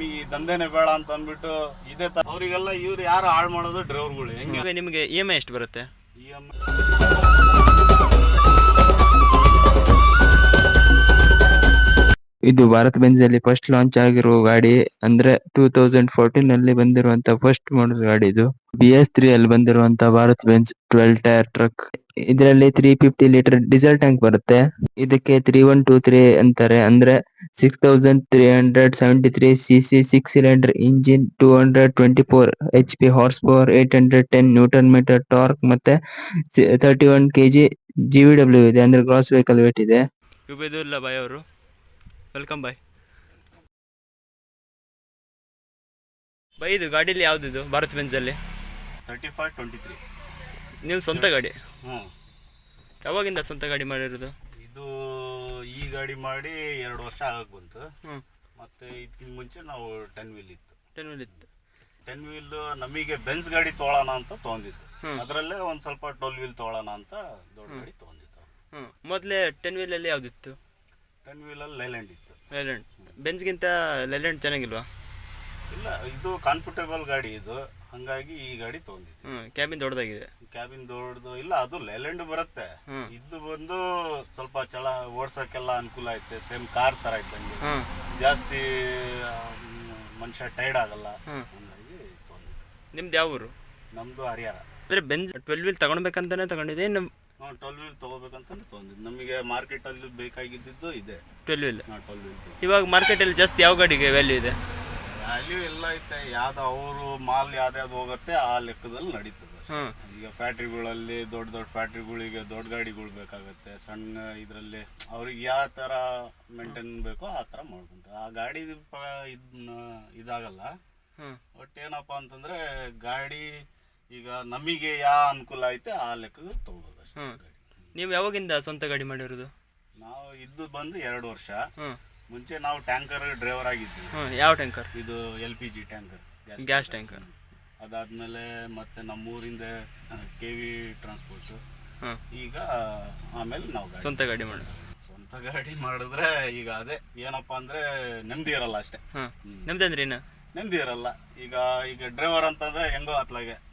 ನಮಗೆ ಈ ದಂಧೆನೆ ಬೇಡ ಅಂತ ಅಂದ್ಬಿಟ್ಟು ಇದೇ ತರ ಅವರಿಗೆಲ್ಲ ಇವ್ರು ಯಾರು ಹಾಳು ಮಾಡೋದು ಡ್ರೈವರ್ಗಳು. ಹೆಂಗೆ? ನಿಮಗೆ ಇ ಎಂ ಐ ಎಷ್ಟು ಬರುತ್ತೆ? ಇ ಎಂ ಇದು ಭಾರತ್ ಬೆಂಜ್ ಅಲ್ಲಿ ಫಸ್ಟ್ ಲಾಂಚ್ ಆಗಿರುವ ಗಾಡಿ ಅಂದ್ರೆ ಟೂ ತೌಸಂಡ್ ಫೋರ್ಟೀನ್ ಅಲ್ಲಿ ಬಂದಿರುವಂತ ಫಸ್ಟ್ ಮಾಡಲ್ ಗಾಡಿ ಇದು. ಬಿ ಎಸ್ ತ್ರೀ ಅಲ್ಲಿ ಬಂದಿರುವಂತ Bharat Benz twelve tyre truck ಇದರಲ್ಲಿ three fifty litre diesel tank ಬರುತ್ತೆ. ಇದಕ್ಕೆ ತ್ರೀ ಒನ್ ಟೂ ತ್ರೀ ಅಂತಾರೆ. ಅಂದ್ರೆ six thousand three hundred seventy three C C six cylinder engine two hundred twenty four H P horse power eight hundred ten newton metre torque ಮತ್ತೆ thirty one K G G V W ಇದೆ. ಅಂದ್ರೆ gross vehicle weight ಇದೆ welcome bye bye ಇದು ಗಾಡೀಲಿ ಯಾವುದಿದು? Bharat ಬೆಂಜಲ್ಲಿ thirty five twenty three ನೀವು ಸ್ವಂತ ಗಾಡಿ? ಹ್ಞೂ. ಯಾವಾಗಿಂದ ಸ್ವಂತ ಗಾಡಿ ಮಾಡಿರೋದು? ಇದು ಈ ಗಾಡಿ ಮಾಡಿ ಎರಡು ವರ್ಷ ಆಗಕ್ಕೆ ಬಂತು. ಹ್ಞೂ. ಮತ್ತೆ ಇದಕ್ಕಿಂತ ಮುಂಚೆ ನಾವು ಟೆನ್ ವೀಲ್ ಇತ್ತು. ಟೆನ್ ವೀಲ್ ಇತ್ತು. ಟೆನ್ ವೀಲ್ ನಮಗೆ ಬೆನ್ಸ್ ಗಾಡಿ ತೊಗೊಳೋಣ ಅಂತ ತೊಗೊಂಡಿದ್ದು. ಅದರಲ್ಲೇ ಒಂದು ಸ್ವಲ್ಪ ಟ್ವೆಲ್ ವೀಲ್ ತೊಗೊಳೋಣ ಅಂತ ದೊಡ್ಡ ಗಾಡಿ ತೊಗೊಂಡಿದ್ದು ಹ್ಞೂ. ಮೊದಲೇ ಟೆನ್ ವೀಲಲ್ಲಿ ಯಾವುದಿತ್ತು? ಟೆನ್ ವೀಲಲ್ಲಿ ಲೈಲ್ಯಾಂಡ್ ಇತ್ತು. ಲೈಲ್ಯಾಂಡ್ ಬೆಂಚ್ಗಿಂತ ಲೈಲ್ಯಾಂಡ್ ಚೆನ್ನಾಗಿಲ್ವಾ? ಇಲ್ಲ ಇದು ಕಂಫರ್ಟೇಬಲ್ ಗಾಡಿ ಇದು. ಹಂಗಾಗಿ ಈ ಗಾಡಿ ತೊಗೊಂಡಿದ್ದು. ಹ್ಞೂ ಕ್ಯಾಬಿನ್ ದೊಡ್ಡದಾಗಿದೆ. ಕ್ಯಾಬಿನ್ ದೊಡ್ಡದು ಇಲ್ಲ ಅದು ಲೈಲ್ಯಾಂಡ್ ಬರುತ್ತೆ. ಇದು ಬಂದು ಸ್ವಲ್ಪ ಚಲ ಓಡ್ಸೋಕ್ಕೆಲ್ಲ ಅನುಕೂಲ ಐತೆ. ಸೇಮ್ ಕಾರ್ ತರ ಇದ್ದಂಗೆ ಹಾಂ ಜಾಸ್ತಿ ಆ, ಮನುಷ್ಯ ಟೈರ್ಡ್ ಆಗಲ್ಲ. ಹಾಗಾಗಿ ತೊಗೊಂಡಿದ್ದು. ನಿಮ್ದು ಯಾವ ಊರು ನಮ್ಮದು ಹರಿಹರ. ಅಂದರೆ ಬೆಂಜ್ ಟ್ವೆಲ್ ವೀಲ್ ತಗೊಳ್ಬೇಕಂತಾನೆ ತಗೊಂಡಿದ್ದೆ ನಮ್ಮ ನಾವು ಟ್ವೆಲ್ ವೀಲ್ ತೊಗೋಬೇಕಂತಂದು ತೊಗೊಂಡಿದ್ದು. ನಮಗೆ ಮಾರ್ಕೆಟಲ್ಲಿ ಬೇಕಾಗಿದ್ದು ಇದೆ. ಟ್ವೆಲ್ ವೀಲ್ ಹಾಂ ಟ್ವೆಲ್ ವೀಲ್ ಇವಾಗ ಮಾರ್ಕೆಟಲ್ಲಿ ಜಾಸ್ತಿ ಯಾವ ಗಾಡಿಗೆ ವ್ಯಾಲ್ಯೂ ಇದೆ? ವ್ಯಾಲ್ಯೂ ಎಲ್ಲ ಐತೆ. ಯಾವ್ದು ಅವರು ಮಾಲ್ ಯಾವ್ದು ಹೋಗುತ್ತೆ ಆ ಲೆಕ್ಕದಲ್ಲಿ ನಡೀತದೆ ಅಷ್ಟೇ. ಈಗ ಫ್ಯಾಕ್ಟ್ರಿಗಳಲ್ಲಿ ದೊಡ್ಡ ದೊಡ್ಡ ಫ್ಯಾಕ್ಟ್ರಿಗಳಿಗೆ ದೊಡ್ಡ ಗಾಡಿಗಳು ಬೇಕಾಗುತ್ತೆ. ಸಣ್ಣ ಇದರಲ್ಲಿ ಅವ್ರಿಗೆ ಯಾವ ಥರ ಮೇಂಟೈನ್ ಬೇಕೋ ಆ ಥರ ಮಾಡ್ಕೊಂತಾರೆ ಆ ಗಾಡಿ ಪ ಇದನ್ನ ಇದಾಗಲ್ಲ. ಒಟ್ಟು ಬಟ್ ಏನಪ್ಪ ಅಂತಂದ್ರೆ ಗಾಡಿ ಈಗ ನಮಗೆ ಯಾವ ಅನುಕೂಲ ಐತೆ ಆ ಲೆಕ್ಕದ ತಗೋಬೇಕು ಅಷ್ಟೇ. ಹ್ಮ್. ಗಾಡಿ. ನೀವು ಯಾವಾಗಿಂದ ಸ್ವಂತ ಗಾಡಿ ಮಾಡಿರೋದು? ನಾವು ಇದ್ದು ಬಂದು ಎರಡು ವರ್ಷ. ಹ್ಞೂ ಮುಂಚೆ ನಾವು ಟ್ಯಾಂಕರ್ ಡ್ರೈವರ್ ಆಗಿದ್ವಿ. ಹ್ಞೂ ಯಾವ ಟ್ಯಾಂಕರ್? ಇದು L P G tanker. Gas tanker. ಅದಾದ್ಮೇಲೆ ಮತ್ತೆ ನಮ್ಮೂರಿಂದ ಕೆ ವಿ ಟ್ರಾನ್ಸ್ಪೋರ್ಟ್. ಹಾಂ ಈಗ ಆಮೇಲೆ ನಾವು ಗಾಡಿ- ಸ್ವಂತ ಗಾಡಿ ಮಾಡಿ ಸ್ವಂತ ಗಾಡಿ ಮಾಡಿದ್ರೆ ಈಗ ಅದೇ. ಏನಪ್ಪಾ ಅಂದ್ರೆ ನೆಮ್ಮದಿ ಇರಲ್ಲ ಅಷ್ಟೇ. ನೆಮ್ಮದಿ ಅಂದ್ರೆ ನಿಮ್ದಂದ್ರೆ ಏನು? ನೆಮ್ಮದಿ ಇರಲ್ಲ. ಈಗ ಈಗ ಡ್ರೈವರ್ ಅಂತಂದ್ರೆ ಹೆಂಗೋ ಅತ್ಲಾಗೆ.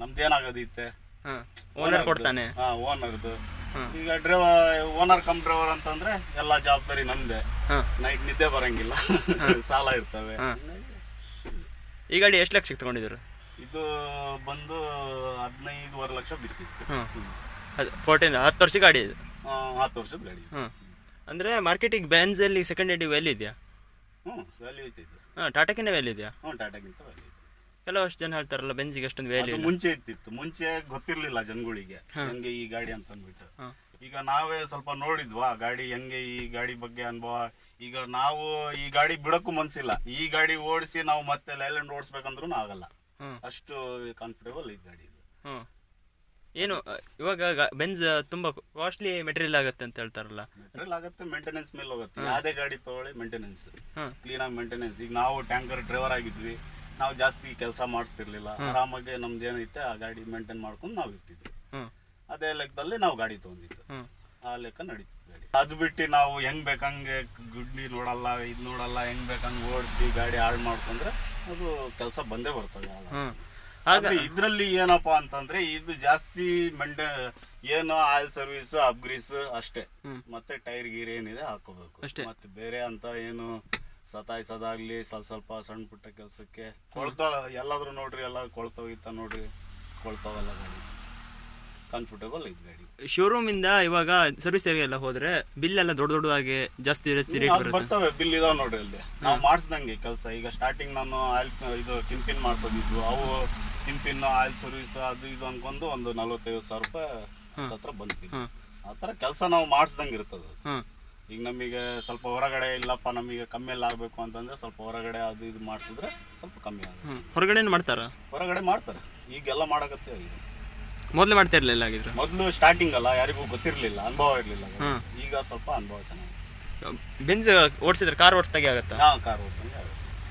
ನಮ್ದೇನಾಗೋದಿತ್ತೆ ಹಾಂ ಓನರ್ ಕೊಡ್ತಾನೆ. ಹಾ ಓನರ್ದು. ಈಗ ಡ್ರೈವರ್ ಓನರ್ ಕಮ್ ಡ್ರೈವರ್ ಅಂತಂದ್ರೆ ಎಲ್ಲಾ ಜವಾಬ್ದಾರಿ ನಮ್ದೆ. ನೈಟ್ ನಿದ್ದೆ ಬರಂಗಿಲ್ಲ. ಸಾಲ ಇರ್ತವೆ. ಈ ಗಾಡಿ ಎಷ್ಟು ಲಕ್ಷ ತಗೊಂಡಿದ್ರು ಇದು ಬಂದು ಹದಿನೈದುವರೆ ಲಕ್ಷ ಬಿತ್ತಿತ್ತು ಅದು ಫೋರ್ಟೀನ್ ಹತ್ತು ವರ್ಷ ಗಾಡಿ ಇದು? ಹತ್ತು ವರ್ಷದ ಗಾಡಿ ಹಾಂ. ಅಂದರೆ ಮಾರ್ಕೆಟಿಗೆ ಬ್ಯಾನ್ಸಲ್ಲಿ ಸೆಕೆಂಡ್ ಹ್ಯಾಂಡ್ ವ್ಯಾಲ್ಯೂ ಇದೆಯಾ ಹ್ಞೂ ವ್ಯಾಲ್ಯೂ ಐತೆ ಇದು ಹಾಂ ಟಾಟಾಕಿನ ವ್ಯಾಲ್ಯೂ ಇದೆಯಾ ಹ್ಞೂ ಟಾಟಾಕಿಂತ ವ್ಯಾಲ್ಯೂ ಕೆಲವಷ್ಟು ಜನ ಹೇಳ್ತಾರಲ್ಲ ಬೆಂಜಿಗೆ ಅಷ್ಟೊಂದು ವ್ಯಾಲ್ಯೂ ಅದು ಮುಂಚೆ ಇತ್ತಿತ್ತು ಮುಂಚೆ ಗೊತ್ತಿರ್ಲಿಲ್ಲ ಜನಗಳಿಗೆ. ಹೆಂಗೆ ಈ ಗಾಡಿ ಅಂತ ಅಂದ್ಬಿಟ್ಟು. ಈಗ ನಾವೇ ಸ್ವಲ್ಪ ನೋಡಿದ್ವಾ ಗಾಡಿ ಹೆಂಗೆ ಈ ಗಾಡಿ ಬಗ್ಗೆ ಅನುಭವ. ಈಗ ನಾವು ಈ ಗಾಡಿ ಬಿಡಕ್ಕೂ ಮನ್ಸಿಲ್ಲ. ಈ ಗಾಡಿ ಓಡಿಸಿ ನಾವು ಮತ್ತೆ ಲೈಲ್ಯಾಂಡ್ ಓಡಿಸ್ಬೇಕಂದ್ರೂ ಆಗಲ್ಲ. ಅಷ್ಟು ಕಂಫರ್ಟೇಬಲ್ ಈ ಗಾಡಿ ಇದು. ಏನು ಅ, ಇವಾಗ ಗಾ- ಬೆಂಜ್ ತುಂಬಾ ಕಾಸ್ಟ್ಲಿ ಮೆಟೀರಿಯಲ್ ಆಗುತ್ತೆ ಅಂತ ಹೇಳ್ತಾರಲ್ಲ. ಮೆಟೀರಿಯಲ್ ಆಗುತ್ತೆ ಮೇಂಟೆನೆನ್ಸ್ ಮೇಲೆ ಹೋಗುತ್ತೆ. ಯಾವುದೇ ಗಾಡಿ ತಗೊಳ್ಳಿ ಮೇಂಟೆನೆನ್ಸ್ ಕ್ಲೀನ್ ಆಗಿ ಮೇಂಟೆನೆನ್ಸ್ ಈಗ ನಾವು ಟ್ಯಾಂಕರ್ ಡ್ರೈವರ್ ಆಗಿದ್ವಿ. ನಾವು ಜಾಸ್ತಿ ಕೆಲಸ ಮಾಡಿಸ್ತಿರ್ಲಿಲ್ಲ. ಆರಾಮಾಗಿ ನಮ್ದು ಏನೈತೆ ಆ ಗಾಡಿ ಮೇಂಟೈನ್ ಮಾಡ್ಕೊಂಡು ನಾವು ಇರ್ತಿದ್ವಿ. ಅದೇ ಲೆಕ್ಕದಲ್ಲಿ ನಾವು ಗಾಡಿ ತೊಗೊಂಡಿದ್ದು. ಆ ಲೆಕ್ಕ ನಡೀತಿದ್ವಿ ಗಾಡಿ. ಅದು ಬಿಟ್ಟು ನಾವು ಹೆಂಗ್ ಬೇಕಂಗೆ ಗುಡ್ಡಿ ನೋಡಲ್ಲ ಇದ್ ನೋಡಲ್ಲ ಹೆಂಗ್ ಬೇಕಂಗೆ ಓಡಿಸಿ ಗಾಡಿ ಹಾಳು ಮಾಡ್ಕೊಂಡ್ರೆ ಅದು ಕೆಲಸ ಬಂದೇ ಬರ್ತದೆ ಆದ್ರೆ ಇದ್ರಲ್ಲಿ ಏನಪ್ಪಾ ಅಂತಂದ್ರೆ ಇದು ಜಾಸ್ತಿ ಮಂಡ ಏನು ಆಯಿಲ್ ಸರ್ವಿಸ್ ಅಪ್ಗ್ರೀಸ್ ಅಷ್ಟೇ. ಮತ್ತೆ ಟೈರ್ ಗೀರ್ ಏನಿದೆ ಹಾಕೋಬೇಕು. ಅಷ್ಟೇ. ಮತ್ತೆ ಬೇರೆ ಅಂತ ಏನು ಸತಾಯಿಸೋದಾಗ್ಲಿ ಸ್ವಲ್ಪ ಸ್ವಲ್ಪ ಸಣ್ಣ ಪುಟ್ಟ ಕೆಲಸಕ್ಕೆ ಕೊಳ್ತ ಎಲ್ಲಾದ್ರೂ ನೋಡ್ರಿ ಎಲ್ಲ ಕೊಳ್ತೋಗಿತ್ತ ನೋಡ್ರಿ ಕೊಳ್ತೋಗಲ್ಲ ಗಾಡಿ. ಕಂಫರ್ಟೇಬಲ್ ಐತೆ ಗಾಡಿ. ಶೋರೂಮಿಂದ ಇವಾಗ ಸರ್ವಿಸ್ ಏರಿಯೆಲ್ಲ ಹೋದ್ರೆ ಬಿಲ್ ಎಲ್ಲ ದೊಡ್ಡ ದೊಡ್ಡದಾಗಿ ಜಾಸ್ತಿ ಜಾಸ್ತಿ ರೇಟ್ ಅದ್ ಬರುತ್ತೆ. ಬರ್ತವೆ ಬಿಲ್ ಇದಾವ ನೋಡ್ರಿ ಅಲ್ಲಿ. ನಾವು ಮಾಡಿಸ್ದಂಗೆ ಕೆಲಸ. ಈಗ ಸ್ಟಾರ್ಟಿಂಗ್ ನಾನು ಆಯಿಲ್ ಇದು ಕಿಂಪಿನ್ ಮಾಡ್ಸೋದಿದ್ವು. ಅವು ಕಿಂಪಿನ್ ಆಯಿಲ್ ಸರ್ವಿಸ್ ಅದು ಇದು ಅನ್ಕೊಂಡು ಒಂದು ನಲ್ವತ್ತೈವತ್ತು ಸಾವಿರ ರೂಪಾಯಿ ಹತ್ರ ಬಂದ್ವಿ ಆ ಥರ ಕೆಲಸ ನಾವು ಮಾಡಿಸ್ದಂಗೆ ಇರ್ತದೆ ಅದು. ಈಗ ನಮಗೆ ಸ್ವಲ್ಪ ಹೊರಗಡೆ ಇಲ್ಲಪ್ಪ ನಮಗೆ ಕಮ್ಮಿಯಲ್ಲಿ ಆಗಬೇಕು ಅಂತಂದ್ರೆ ಸ್ವಲ್ಪ ಹೊರಗಡೆ ಅದು ಇದು ಮಾಡಿಸಿದ್ರೆ ಸ್ವಲ್ಪ ಕಮ್ಮಿ ಆಗುತ್ತೆ. ಹೊರಗಡೆ ಮಾಡ್ತಾರ ಮಾಡ್ತಾರಾ? ಹೊರಗಡೆ ಮಾಡ್ತಾರೆ. ಈಗೆಲ್ಲ ಮಾಡಕತ್ತೆ ಈಗ ಮೊದಲು ಮಾಡ್ತಾ ಇರಲಿಲ್ಲ ಆಗಿದ್ರೆ ಮೊದಲು ಸ್ಟಾರ್ಟಿಂಗ್ ಅಲ್ಲ ಯಾರಿಗೂ ಗೊತ್ತಿರಲಿಲ್ಲ ಅನುಭವ ಇರಲಿಲ್ಲ ಈಗ ಸ್ವಲ್ಪ ಅನುಭವ ಚೆನ್ನಾಗಿ ಬೆಂಜ್ ಓಡಿಸಿದ್ರೆ ಕಾರ್ ಓಡಿಸ್ದಾಗೆ ಆಗುತ್ತಾ? ಹಾಂ ಕಾರ್ ಓಡಿಸ್ದಂಗೆ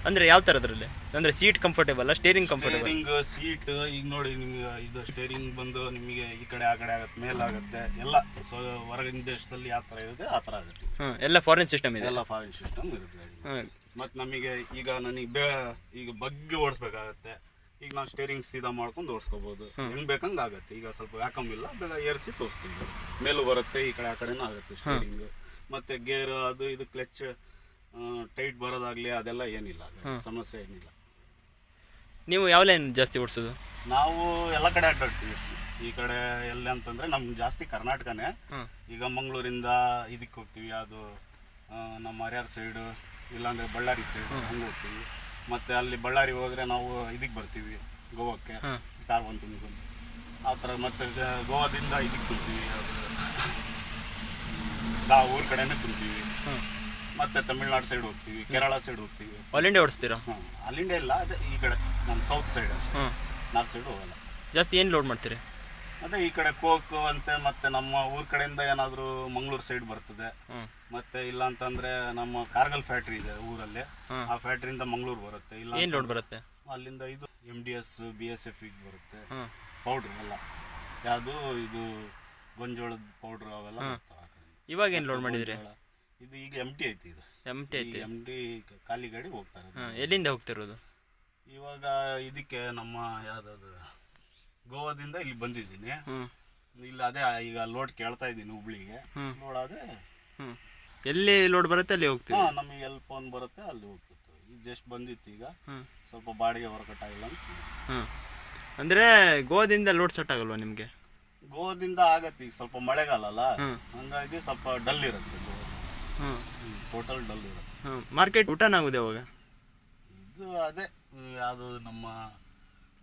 ಅಂದರೆ ಯಾವ ಥರದ್ರಲ್ಲಿ ಅಂದ್ರೆ seat comfortable steering comfortable steering seat ಈಗ ನೋಡಿ ನಿಮಗೆ ಇದು ಸ್ಟೇರಿಂಗ್ ಬಂದು ನಿಮಗೆ ಈ ಕಡೆ ಆ ಕಡೆ ಆಗುತ್ತೆ ಮೇಲಾಗುತ್ತೆ ಎಲ್ಲ. ಸೊ ಹೊರಗಿನ ದೇಶದಲ್ಲಿ ಯಾವ ತರ ಇರುತ್ತೆ ಆ ತರ ಆಗುತ್ತೆ. ಹಾಂ ಎಲ್ಲ ಫಾರಿನ್ ಸಿಸ್ಟಮ್ ಇದೆ. ಎಲ್ಲ ಫಾರಿನ್ ಸಿಸ್ಟಮ್ ಇರುತ್ತೆ ಮತ್ತೆ ಹಾಂ. ಮತ್ತು ನಮಗೆ ಈಗ ನನಗೆ ಬೇ ಈಗ ಬಗ್ಗೆ ಓಡಿಸ್ಬೇಕಾಗತ್ತೆ. ಈಗ ನಾವು ಸ್ಟೇರಿಂಗ್ ಸೀದಾ ಮಾಡ್ಕೊಂಡು ಓಡಿಸ್ಕೋಬೋದು. ಹೆಂಗ್ ಬೇಕಂಗೆ ಆಗುತ್ತೆ. ಈಗ ಸ್ವಲ್ಪ ವ್ಯಾಕಮ್ ಇಲ್ಲ ಬೇಗ ಏರಿಸಿ ತೋರಿಸ್ತೀವಿ ಮೇಲೂ ಬರುತ್ತೆ ಈ ಕಡೆ ಆ ಕಡೆನೂ ಆಗುತ್ತೆ ಸ್ಟೇರಿಂಗ್ ಮತ್ತೆ ಗೇರ್ ಅದು ಇದು ಕ್ಲಚ್ ಟೈಟ್ ಬರೋದಾಗ್ಲಿ ಅದೆಲ್ಲ ಏನಿಲ್ಲ ಸಮಸ್ಯೆ ಏನಿಲ್ಲ ನೀವು ಯಾವ ಲೈನ್ ಜಾಸ್ತಿ ಓಡಿಸೋದು ನಾವು ಎಲ್ಲ ಕಡೆ ಅಡ್ಡಾಡ್ತೀವಿ ಈ ಕಡೆ ಎಲ್ಲಿ ಅಂತಂದ್ರೆ ನಮ್ಗೆ ಜಾಸ್ತಿ ಕರ್ನಾಟಕನೇ ಈಗ ಮಂಗಳೂರಿಂದ ಇದಕ್ಕೆ ಹೋಗ್ತೀವಿ ಅದು ನಮ್ಮ ಹರಿಹರ ಸೈಡು ಇಲ್ಲಾಂದ್ರೆ ಬಳ್ಳಾರಿ ಸೈಡ್ ಹಂಗೆ ಹೋಗ್ತೀವಿ ಮತ್ತೆ ಅಲ್ಲಿ ಬಳ್ಳಾರಿ ಹೋದ್ರೆ ನಾವು ಇದಕ್ಕೆ ಬರ್ತೀವಿ ಗೋವಾಕ್ಕೆ ಕಾರ್ ಒಂದು ತುಂಬಿಕೊಂಡು ಆ ಥರ ಮತ್ತೆ ಗೋವಾದಿಂದ ಇದಕ್ಕೆ ಆ ಊರ ಕಡೆನೇ ತುಂಬ್ತೀವಿ ಮತ್ತೆ ತಮಿಳ್ನಾಡು ಸೈಡ್ ಹೋಗ್ತೀವಿ ಕೇರಳ ಸೈಡ್ ಹೋಗ್ತೀವಿ. ಆಲ್ ಇಂಡಿಯಾ ಓಡಿಸ್ತೀರಾ? ಹಾಂ ಅಲ್ಲಿಂದ ಇಲ್ಲ ಅದೇ ಈ ಕಡೆ ನಮ್ಮ ಸೌತ್ ಸೈಡ್ ಅಷ್ಟೇ. ಹ್ಞೂ ನಾರ್ತ್ ಸೈಡ್ ಹೋಗಲ್ಲ. ಜಾಸ್ತಿ ಏನು ಲೋಡ್ ಮಾಡ್ತೀರಿ? ಅದೇ ಈ ಕಡೆ ಕೋಕ್ ಅಂತೆ ಮತ್ತೆ ನಮ್ಮ ಊರ್ ಕಡೆಯಿಂದ ಏನಾದರೂ ಮಂಗಳೂರು ಸೈಡ್ ಬರ್ತದೆ. ಹ್ಞೂ ಮತ್ತೆ ಇಲ್ಲ ಅಂತಂದ್ರೆ ನಮ್ಮ ಕಾರ್ಗಲ್ ಫ್ಯಾಕ್ಟ್ರಿ ಇದೆ ಊರಲ್ಲಿ. ಆ ಫ್ಯಾಕ್ಟ್ರಿಯಿಂದ ಮಂಗಳೂರು ಬರುತ್ತೆ. ಇಲ್ಲ ಏನು ಲೋಡ್ ಬರುತ್ತೆ? ಅಲ್ಲಿಂದ ಇದು M D S B S F ಬರುತ್ತೆ. ಹ್ಞೂ ಪೌಡ್ರ್ ಎಲ್ಲ. ಯಾವುದು? ಇದು ಗೊಂಜೋಳದ ಪೌಡ್ರ್ ಅವೆಲ್ಲ ಬರ್ತಾವೆ ಆ ಕಡೆ. ಇವಾಗ ಏನು ಲೋಡ್ ಮಾಡಿದಿರಿ? ಗೊಂಜೋಳ. ಇದು ಈಗ ಎಂ ಟಿ ಐತಿ ಇದು. ಎಂ ಟಿ ಐತಿ. ಎಂ ಟಿ ಖಾಲಿ ಗಾಡಿ ಹೋಗ್ತಾರೆ. ಹಾಂ ಎಲ್ಲಿಂದ ಹೋಗ್ತಿರೋದು? ಇವಾಗ ಇದಕ್ಕೆ ನಮ್ಮ ಯಾವ್ದದು ಗೋವಾದಿಂದ ಇಲ್ಲಿ ಬಂದಿದ್ದೀನಿ. ಇಲ್ಲ ಅದೇ ಈಗ ಲೋಡ್ ಕೇಳ್ತಾ ಇದ್ದೀನಿ ಹುಬ್ಳಿಗೆ. ಲೋಡ್ ಆದ್ರೆ ಎಲ್ಲಿ ಲೋಡ್ ಬರುತ್ತೆ ಅಲ್ಲಿ ಹೋಗ್ತೀವಿ ಹಾಂ ನಮಗೆ ಎಲ್ಲಿ ಫೋನ್ ಬರುತ್ತೆ ಅಲ್ಲಿ ಹೋಗ್ತಿತ್ತು ಈಗ ಜಸ್ಟ್ ಬಂದಿತ್ತು ಈಗ. ಸ್ವಲ್ಪ ಬಾಡಿಗೆ ಹೊರಕಟ್ಟ ಆಗಿಲ್ಲ ಅನ್ಸಿ ಹ್ಞೂ ಅಂದರೆ ಗೋವಾದಿಂದ ಲೋಡ್ ಸೆಟ್ ಆಗಲ್ವಾ ನಿಮಗೆ? ಗೋವಾದಿಂದ ಆಗತ್ತೆ ಈಗ ಸ್ವಲ್ಪ ಮಳೆಗಾಲ ಅಲ್ಲ ಹಂಗಾಗಿ ಸ್ವಲ್ಪ ಡಲ್ ಇರುತ್ತೆ ಹ್ಞೂ ಟೋಟಲ್ ಡಲ್ ಇರುತ್ತೆ. ಮಾರ್ಕೆಟ್ ಊಟನ ಆಗುದೆ ಅವಾಗ? ಇದು ಅದೇ ಯಾವುದು ನಮ್ಮ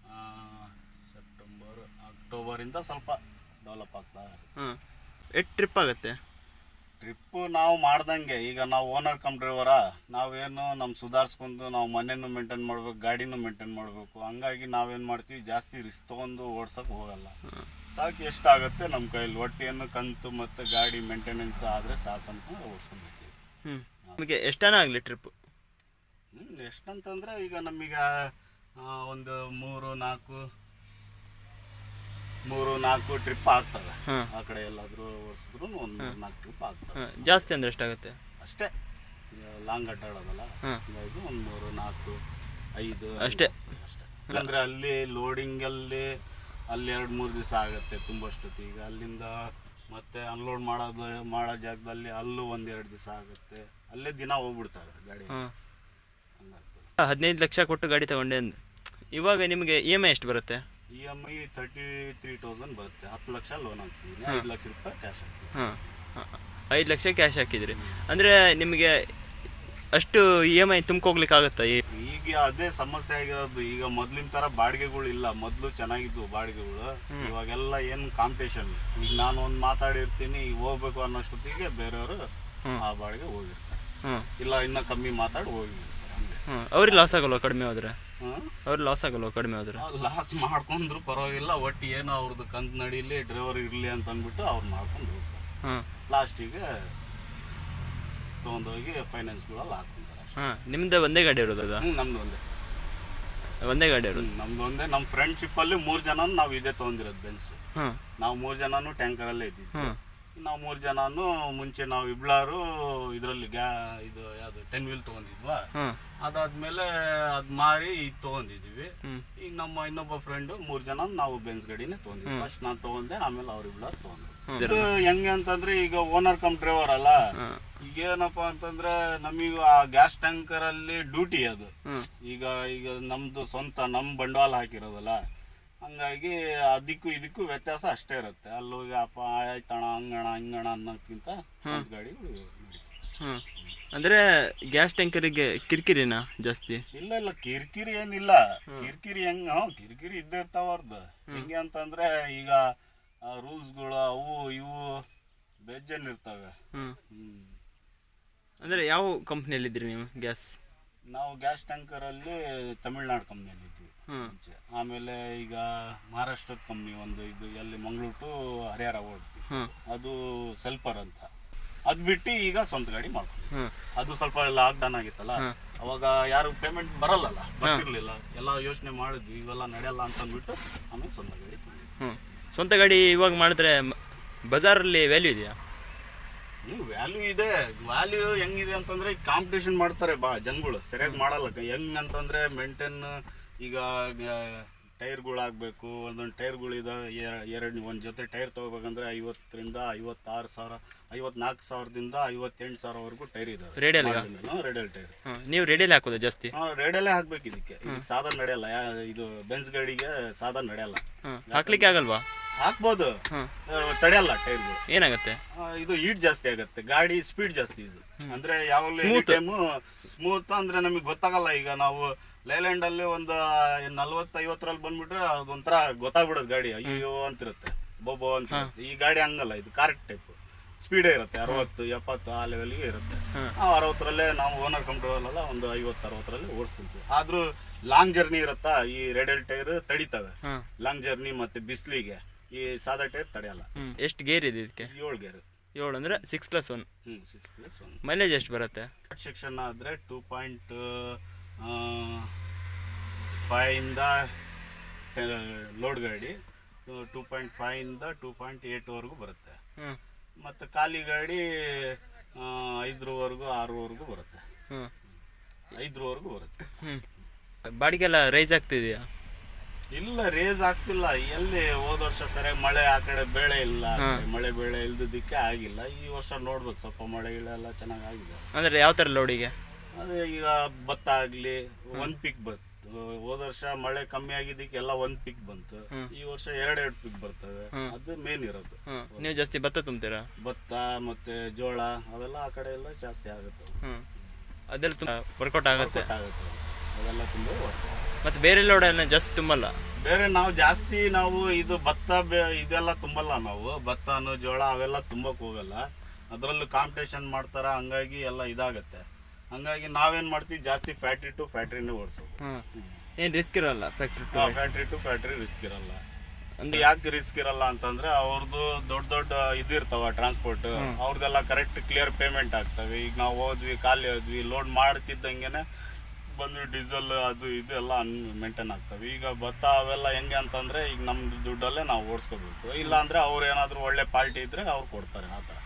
ಸೆಪ್ಟೆಂಬರ್ ಸೆಪ್ಟೆಂಬರ್ ಅಕ್ಟೋಬರಿಂದ ಸ್ವಲ್ಪ ಡೆವಲಪ್ ಆಗ್ತಾ ಹ್ಞೂ ಎಷ್ಟು ಟ್ರಿಪ್ ಆಗುತ್ತೆ? ಟ್ರಿಪ್ಪು ನಾವು ಮಾಡ್ದಂಗೆ ಈಗ ನಾವು ಓನರ್ ಕಮ್ ಡ್ರೈವರ ನಾವೇನು ನಮ್ಮ ಸುಧಾರಿಸ್ಕೊಂಡು ನಾವು ಮನೆಯನ್ನು ಮೇಂಟೈನ್ ಮಾಡ್ಬೇಕು ಗಾಡಿನೂ ಮೇಂಟೈನ್ ಮಾಡಬೇಕು ಹಂಗಾಗಿ ನಾವೇನು ಮಾಡ್ತೀವಿ ಜಾಸ್ತಿ ರಿಸ್ಕ್ ತೊಗೊಂಡು ಓಡ್ಸಕ್ಕೆ ಹೋಗಲ್ಲ. ಸಾಕು ಎಷ್ಟಾಗುತ್ತೆ? ನಮ್ಮ ಕೈಲಿ ಹೊಟ್ಟೆಯನ್ನು ಕಂತು ಮತ್ತು ಗಾಡಿ ಮೇಂಟೆನೆನ್ಸ್ ಆದರೆ ಸಾಕಂತ ಓಡಿಸ್ಕೊಂಡಿರ್ತೀವಿ ಹ್ಞೂ ನಮಗೆ ಎಷ್ಟನ ಆಗಲಿ ಟ್ರಿಪ್ ಹ್ಞೂ ಎಷ್ಟಂತಂದರೆ ಈಗ ನಮಗೆ ಒಂದು ಮೂರು ನಾಲ್ಕು ಮೂರು ನಾಲ್ಕು ಟ್ರಿಪ್ ಆಗ್ತದೆ ಆ ಕಡೆ ಎಲ್ಲಾದರೂ ಓಡಿಸಿದ್ರು ಒಂದು ಮೂರು ನಾಲ್ಕು ಟ್ರಿಪ್ ಆಗ್ತದೆ ಜಾಸ್ತಿ ಅಂದರೆ ಎಷ್ಟಾಗುತ್ತೆ? ಅಷ್ಟೇ. ಲಾಂಗ್ ಅಡ್ಡಾಡೋದಲ್ಲ ಹಾಗಾಗಿ ಒಂದು ಮೂರು ನಾಲ್ಕು ಐದು ಅಷ್ಟೇ. ಅಷ್ಟೇ. ಅಂದರೆ ಅಲ್ಲಿ ಲೋಡಿಂಗಲ್ಲಿ ಅಲ್ಲಿ ಎರಡು ಮೂರು ದಿವಸ ಆಗುತ್ತೆ ತುಂಬ ಈಗ ಅಲ್ಲಿಂದ ಮತ್ತೆ ಅನ್ಲೋಡ್ ಮಾಡೋದು ಮಾಡೋ ಜಾಗದಲ್ಲಿ ಅಲ್ಲೂ ಒಂದೆರಡು ದಿವಸ ಆಗುತ್ತೆ. ಅಲ್ಲೇ ದಿನ ಹೋಗ್ಬಿಡ್ತಾರೆ ಗಾಡಿ. ಹಂಗಾಗ್ತದೆ. ಹದಿನೈದು ಲಕ್ಷ ಕೊಟ್ಟು ಗಾಡಿ ತಗೊಂಡೆ ಅಂದ್. ಇವಾಗ ನಿಮಗೆ ಇ ಎಂ ಐ ಎಷ್ಟು ಬರುತ್ತೆ? E M I thirty three thousand ಬರುತ್ತೆ. ಹತ್ತು ಲಕ್ಷ ಲೋನ್ ಹಾಕ್ಸಿದ್ದೀನಿ. ಐದು ಲಕ್ಷ ರೂಪಾಯಿ ಕ್ಯಾಶ್ ಹಾಂ. ಐದು ಲಕ್ಷ ಕ್ಯಾಶ್ ಹಾಕಿದ್ರಿ. ಅಂದರೆ ನಿಮಗೆ ಅಷ್ಟು ಇ ಎಂ ಐ ತುಂಬ್ಕೋಗ್ಲಿಕ್ಕಾಗತ್ತಾ ಈ ಈಗ ಅದೇ ಸಮಸ್ಯೆ ಆಗಿರೋದು. ಈಗ ಮೊದ್ಲಿನ ತರ ಬಾಡಿಗೆಗಳು ಇಲ್ಲ. ಮೊದ್ಲು ಚೆನ್ನಾಗಿದ್ವು ಬಾಡಿಗೆಗಳು. ಇವಾಗೆಲ್ಲ ಏನ್ ಕಾಂಪಿಟೇಷನ್ ಈಗ ನಾನು ಒಂದ್ ಮಾತಾಡಿರ್ತೀನಿ ಈಗ ಹೋಗ್ಬೇಕು ಅನ್ನೋಷ್ಟೊತ್ತಿಗೆ ಬೇರೆಯವರು ಆ ಬಾಡಿಗೆ ಹೋಗಿರ್ತಾರೆ. ಇಲ್ಲ ಇನ್ನ ಕಮ್ಮಿ ಮಾತಾಡಿ ಹೋಗಿರ್ತಾರೆ. ಹಂಗೆ. ಅವ್ರಿಗೆ ಲಾಸ್ ಆಗಲ್ವಾ ಕಡಿಮೆ ಆದ್ರೆ ಹ್ಮ್? ಅವ್ರಿಗೆ ಲಾಸ್ ಆಗಲ್ವಾ ಕಡಿಮೆ ಆದ್ರೆ ಲಾಸ್ ಮಾಡ್ಕೊಂಡ್ರು ಪರವಾಗಿಲ್ಲ. ಒಟ್ಟು ಏನೋ ಅವ್ರದ್ದು ಕಂತ್ ನಡೀಲಿ ಡ್ರೈವರ್ ಇರ್ಲಿ ಅಂತ ಅಂದ್ಬಿಟ್ಟು ಅವ್ರು ಮಾಡ್ಕೊಂಡು ಹೋಗ್ತಾರೆ. ಹಾಂ ಲಾಸ್ಟಿಗೆ ತೊಗೊಂಡೋಗಿ ಫೈನಾನ್ಸ್ಗಳಲ್ಲಿ ಹಾಕ್ಕೊಂತಾರೆ ಹಾಂ ನಿಮ್ದು ಒಂದೇ ಗಾಡಿ ಇರೋದು ಅದು? ಹ್ಞೂ ನಮ್ದು ಒಂದೇ. ಒಂದೇ ಗಾಡಿ ಇರೋದು? ನಮ್ದು ಒಂದೇ. ನಮ್ಮ ಫ್ರೆಂಡ್ಶಿಪ್ಪಲ್ಲಿ ಮೂರು ಜನ ನಾವು ಇದೇ ತಗೊಂಡಿರೋದು ಬೆನ್ಸ್ ಹಾಂ. ನಾವು ಮೂರು ಜನನು ಟ್ಯಾಂಕರಲ್ಲೇ ಇದ್ದೀವಿ ಹ್ಮ್. ನಾವು ಮೂರು ಜನನು ಮುಂಚೆ ನಾವು ಇಬ್ಳಾರು ಇದರಲ್ಲಿ ಗ್ಯಾ ಇದು ಯಾವುದು ಟೆನ್ ವೀಲ್ ತಗೊಂಡಿದ್ವಾ? ಹಾಂ. ಅದಾದ್ಮೇಲೆ ಅದ್ ಮಾರಿ ಈಗ ತಗೊಂಡಿದೀವಿ ಈಗ ನಮ್ಮ ಇನ್ನೊಬ್ಬ ಫ್ರೆಂಡ್ ಮೂರು ಜನ ನಾವು ಬೆನ್ಸ್ ಗಾಡಿನೇ ತೊಗೊಂಡಿದ್ವಿ. ಫಸ್ಟ್ ನಾನು ತಗೊಂಡೆ ಆಮೇಲೆ ಅವ್ರು ಇಬ್ಳಾರು ತಗೊಂಡ್ರು. ಇದು ಹೆಂಗೆ ಅಂತಂದ್ರೆ ಈಗ ಓನರ್ ಕಮ್ ಡ್ರೈವರ್ ಅಲ್ಲ. ಈಗ ಏನಪ್ಪ ಅಂತಂದ್ರೆ ನಮೀಗ ಆ ಗ್ಯಾಸ್ ಟ್ಯಾಂಕರ್ ಅಲ್ಲಿ ಡ್ಯೂಟಿ ಅದು. ಈಗ ಈಗ ನಮ್ದು ಸ್ವಂತ ನಮ್ ಬಂಡವಾಳ ಹಾಕಿರೋದಲ್ಲ ಹಂಗಾಗಿ ಅದಕ್ಕೂ ಇದಕ್ಕೂ ವ್ಯತ್ಯಾಸ ಅಷ್ಟೇ ಇರುತ್ತೆ. ಅಲ್ಲಿ ಹೋಗಿ ಅಪ್ಪ ಆಯ್ತಣ ಹಂಗಣ ಹಿಂಗಣ ಅನ್ನೋದ್ಕಿಂತ ಸ್ವಂತ ಗಾಡಿ ಹ್ಮ್. ಅಂದ್ರೆ ಗ್ಯಾಸ್ ಟ್ಯಾಂಕರಿಗೆ ಕಿರಿಕಿರಿನಾ ಜಾಸ್ತಿ? ಇಲ್ಲ ಇಲ್ಲ ಕಿರಿಕಿರಿ ಏನಿಲ್ಲ. ಕಿರಿಕಿರಿ ಹೆಂಗ ಹ್ಞೂ ಕಿರಿಕಿರಿ ಇದ್ದೇ ಇರ್ತಾವ ಅವ್ರದ್ದು ಹೆಂಗೆ ಅಂತಂದ್ರೆ ಈಗ ರೂಲ್ಸ್ಗಳು ಅವು ಇವು ಬೆಜ್ಜನ್ ಇರ್ತವೆ. ಹ್ಮ್. ಅಂದರೆ ಯಾವ ಕಂಪ್ನಿಯಲ್ಲಿದ್ದೀರಿ ನೀವು ಗ್ಯಾಸ್ ನಾವು ಗ್ಯಾಸ್ ಟ್ಯಾಂಕರ್ ಅಲ್ಲಿ ತಮಿಳ್ನಾಡು ಕಂಪ್ನಿಯಲ್ಲಿ ಇದ್ವಿ ಮುಂಚೆ. ಆಮೇಲೆ ಈಗ ಮಹಾರಾಷ್ಟ್ರದ ಕಂಪ್ನಿ ಒಂದು ಇದು ಎಲ್ಲಿ ಮಂಗಳೂರು ಟು ಹರಿಹರ ಓಡ್ತೀವಿ ಅದು ಸೆಲ್ಪರ್ ಅಂತ. ಅದ್ ಬಿಟ್ಟು ಈಗ ಸ್ವಂತ ಗಾಡಿ ಮಾಡ್ತೀವಿ ಅದು ಸ್ವಲ್ಪ ಲಾಕ್ ಡೌನ್ ಆಗಿತ್ತಲ್ಲ ಅವಾಗ ಯಾರು ಪೇಮೆಂಟ್ ಬರಲ್ಲಲ್ಲ ಬರ್ತಿರ್ಲಿಲ್ಲ. ಎಲ್ಲ ಯೋಚನೆ ಮಾಡಿದ್ವಿ ಇವೆಲ್ಲ ನಡೆಯಲ್ಲ ಅಂತ ಅಂದ್ಬಿಟ್ಟು ಆಮೇಲೆ ಸ್ವಂತ ಗಾಡಿ ಸ್ವಂತ ಗಾಡಿ ಇವಾಗ ಮಾಡಿದ್ರೆ ಬಜಾರಲ್ಲಿ ವ್ಯಾಲ್ಯೂ ಇದೆಯಾ? ವ್ಯಾಲ್ಯೂ ಇದೆ. ವ್ಯಾಲ್ಯೂ ಹೆಂಗಿದೆ ಅಂತಂದ್ರೆ ಈಗ ಕಾಂಪಿಟೇಷನ್ ಮಾಡ್ತಾರೆ ಬಾ ಜನಗಳು. ಸರಿಯಾಗಿ ಮಾಡಲ್ಲ. ಹೆಂಗ್ ಅಂತಂದ್ರೆ ಮೇಂಟೈನ್ ಈಗ ಟೈರ್ಗಳಾಗಬೇಕು ಒಂದೊಂದು ಟೈರ್ಗಳು ಇದಾವೆ ಎರಡು ಒಂದು ಜೊತೆ ಟೈರ್ ತೊಗೋಬೇಕಂದ್ರೆ ಐವತ್ತರಿಂದ ಐವತ್ತಾರು ಸಾವಿರ ಐವತ್ನಾಲ್ಕು ಸಾವಿರದಿಂದ ಐವತ್ತೆಂಟು ಸಾವಿರವರೆಗೂ ಟೈರ್ ಇದೆ ರೇಡಿಯಲ್ ರೇಡಿಯಲ್ ಟೈರ್. ನೀವು ರೇಡಿಯಲ್ ಹಾಕೋದು ಜಾಸ್ತಿ? ರೇಡಿಯಲ್ಲೇ ಹಾಕ್ಬೇಕು ಇದಕ್ಕೆ. ಸಾಧಾರಣ ಸಾಧನ ನಡೆಯಲ್ಲ ಇದು ಬೆನ್ಸ್ ಗಾಡಿಗೆ ಸಾಧನ ನಡೆಯಲ್ಲ. ಹಾಕ್ಲಿಕ್ಕೆ ಆಗಲ್ವಾ? ಹಾಕ್ಬೋದು. ತಡೆಯಲ್ಲ ಟೈರ್ಗಳು. ಏನಾಗುತ್ತೆ? ಇದು ಹೀಟ್ ಜಾಸ್ತಿ ಆಗುತ್ತೆ. ಗಾಡಿ ಸ್ಪೀಡ್ ಜಾಸ್ತಿ ಇದು. ಅಂದ್ರೆ ಯಾವಾಗಲೂ ಟೈಮು ಸ್ಮೂತ್ ಅಂದ್ರೆ ನಮಗೆ ಗೊತ್ತಾಗಲ್ಲ. ಈಗ ನಾವು ಲೈಲ್ಯಾಂಡ್ ಅಲ್ಲಿ ಒಂದು ನಲ್ವತ್ತು ಐವತ್ತರಲ್ಲಿ ಬಂದ್ಬಿಟ್ರೆ ಅದೊಂಥರ ಗೊತ್ತಾಗ್ಬಿಡೋದು ಗಾಡಿ. ಅಯ್ಯೋ ಅಂತಿರುತ್ತೆ. ಬೊಬ್ಬೋ ಅಂತ ಈ ಗಾಡಿ ಹಂಗಲ್ಲ. ಇದು ಕರೆಕ್ಟ್ ಟೈಪ್. ಸ್ಪೀಡೇ ಇರುತ್ತೆ. ಅರವತ್ತು ಎಪ್ಪತ್ತು ಆ ಲೆವೆಲ್ಗೆ ಇರುತ್ತೆ. ನಾವು ಅರವತ್ತರಲ್ಲೇ ನಾವು ಓನರ್ ಕಂಟ್ರೋಲ್ ಅಲ್ಲ ಒಂದು ಐವತ್ತು ಅರವತ್ತರಲ್ಲಿ ಓಡಿಸ್ಕೊಂತೀವಿ. ಆದ್ರೂ ಲಾಂಗ್ ಜರ್ನಿ ಇರುತ್ತಾ? ಈ ರೆಡಲ್ ಟೈರ್ ತಡಿತವೆ. ಲಾಂಗ್ ಜರ್ನಿ ಮತ್ತೆ ಬಿಸಿಲಿಗೆ. ಈ ಸಾದಾ ಟೈಪ್ ತಡೆಯಲ್ಲ. ಹ್ಞೂ ಎಷ್ಟು ಗೇರ್ ಇದೆ ಇದಕ್ಕೆ? ಏಳು ಗೇರ್. ಏಳು ಅಂದರೆ ಸಿಕ್ಸ್ ಪ್ಲಸ್ ಒನ್ ಹ್ಞೂ ಸಿಕ್ಸ್ ಪ್ಲಸ್ ಒನ್ ಮೈಲೇಜ್ ಎಷ್ಟು ಬರುತ್ತೆ? ಸೆಕ್ಷನ್ ಆದರೆ ಟೂ ಪಾಯಿಂಟ್ ಫೈಯಿಂದ ಲೋಡ್ ಗಾಡಿ ಟೂ ಪಾಯಿಂಟ್ ಫೈಯಿಂದ ಟೂ ಪಾಯಿಂಟ್ ಏಟ್ವರೆಗೂ ಬರುತ್ತೆ. ಹ್ಞೂ ಮತ್ತು ಖಾಲಿ ಗಾಡಿ ಐದರವರೆಗೂ ಆರವರೆಗೂ ಬರುತ್ತೆ. ಹ್ಞೂ ಐದರವರೆಗೂ ಬರುತ್ತೆ. ಹ್ಞೂ ಬಾಡಿಗೆಲ್ಲ ರೈಸ್ ಆಗ್ತಿದೆಯಾ? ಇಲ್ಲ ರೇಸ್ ಆಗ್ತಿಲ್ಲ. ಎಲ್ಲಿ ಹೋದ ವರ್ಷ ಸರಿಯಾಗಿ ಮಳೆ ಆ ಕಡೆ ಬೆಳೆ ಇಲ್ಲ. ಮಳೆ ಬೆಳೆ ಇಲ್ದಿದ್ದಕ್ಕೆ ಆಗಿಲ್ಲ. ಈ ವರ್ಷ ನೋಡ್ಬೇಕು ಸ್ವಲ್ಪ ಮಳೆ ಎಲ್ಲ ಚೆನ್ನಾಗಿ ಆಗಿದೆ ಅಂದ್ರೆ ಯಾವ ತರ ಲೋಡಿಗೆ ಅದೇ ಈಗ ಭತ್ತ ಆಗ್ಲಿ ಒಂದ್ ಪಿಕ್ ಬಂತು ಹೋದ ವರ್ಷ ಮಳೆ ಕಮ್ಮಿ ಆಗಿದ್ದಕ್ಕೆ ಎಲ್ಲ ಒಂದ್ ಪಿಕ್ ಬಂತು. ಈ ವರ್ಷ ಎರಡೆರಡು ಪಿಕ್ ಬರ್ತವೆ ಅದು ಮೇನ್ ಇರೋದು. ನೀವು ಜಾಸ್ತಿ ಭತ್ತ ತುಂಬ್ತೀರಾ? ಭತ್ತ ಮತ್ತೆ ಜೋಳ ಅವೆಲ್ಲ ಆ ಕಡೆ ಎಲ್ಲ ಜಾಸ್ತಿ ಆಗುತ್ತೆ. ಅದೆಲ್ಲ ವರ್ಕೌಟ್ ಆಗುತ್ತೆ. ಆಗುತ್ತೆ. ತುಂಬ. ಮತ್ತು ಬೇರೆ ಲೋಡನ್ನು ಜಾಸ್ತಿ ತುಂಬಲ್ಲ? ಬೇರೆ ನಾವು ಜಾಸ್ತಿ ನಾವು ಇದು ಭತ್ತ ಬೆ- ಇದೆಲ್ಲ ತುಂಬಲ್ಲ ನಾವು. ಭತ್ತನು ಜೋಳ ಅವೆಲ್ಲ ತುಂಬಕ್ ಹೋಗಲ್ಲ. ಅದರಲ್ಲೂ ಕಾಂಪಿಟೇಷನ್ ಮಾಡ್ತಾರ ಹಂಗಾಗಿ ಎಲ್ಲ ಇದಾಗತ್ತೆ. ಹಂಗಾಗಿ ನಾವೇನ್ ಮಾಡ್ತೀವಿ ಜಾಸ್ತಿ ಫ್ಯಾಕ್ಟ್ರಿ ಟು ಫ್ಯಾಕ್ಟ್ರಿನೇ ಓಡಿಸೋದು. ಹಾಂ. ಏನು ರಿಸ್ಕ್ ಇರಲ್ಲ factory factory to factory risk ಇರಲ್ಲ. ಅಂದ್ರೆ ಯಾಕೆ ರಿಸ್ಕ್ ಇರಲ್ಲ ಅಂತಂದ್ರೆ ಅವ್ರದ್ದು ದೊಡ್ಡ ದೊಡ್ಡ ಇದು ಇರ್ತಾವ ಟ್ರಾನ್ಸ್ಪೋರ್ಟ್ ಅವ್ರದ್ದೆಲ್ಲ ಕರೆಕ್ಟ್ ಕ್ಲಿಯರ್ ಪೇಮೆಂಟ್ ಆಗ್ತವೆ. ಈಗ ನಾವು ಹೋದ್ವಿ ಖಾಲಿ ಹೋದ್ವಿ ಲೋಡ್ ಮಾಡ್ತಿದ್ದಂಗೆನೆ ಬಂದು ಡೀಸೆಲ್ ಅದು ಇದು ಎಲ್ಲ ಮೇಂಟೈನ್ ಆಗ್ತವೆ. ಈಗ ಭತ್ತ ಅವೆಲ್ಲ ಹೆಂಗೆ ಅಂತಂದ್ರೆ ಈಗ ನಮ್ದು ದುಡ್ಡಲ್ಲೇ ನಾವು ಓಡಿಸ್ಕೋಬೇಕು. ಇಲ್ಲ ಅಂದ್ರೆ ಅವ್ರು ಏನಾದ್ರು ಒಳ್ಳೆ ಪಾರ್ಟಿ ಇದ್ರೆ ಅವ್ರು ಕೊಡ್ತಾರೆ ಆ ಥರ.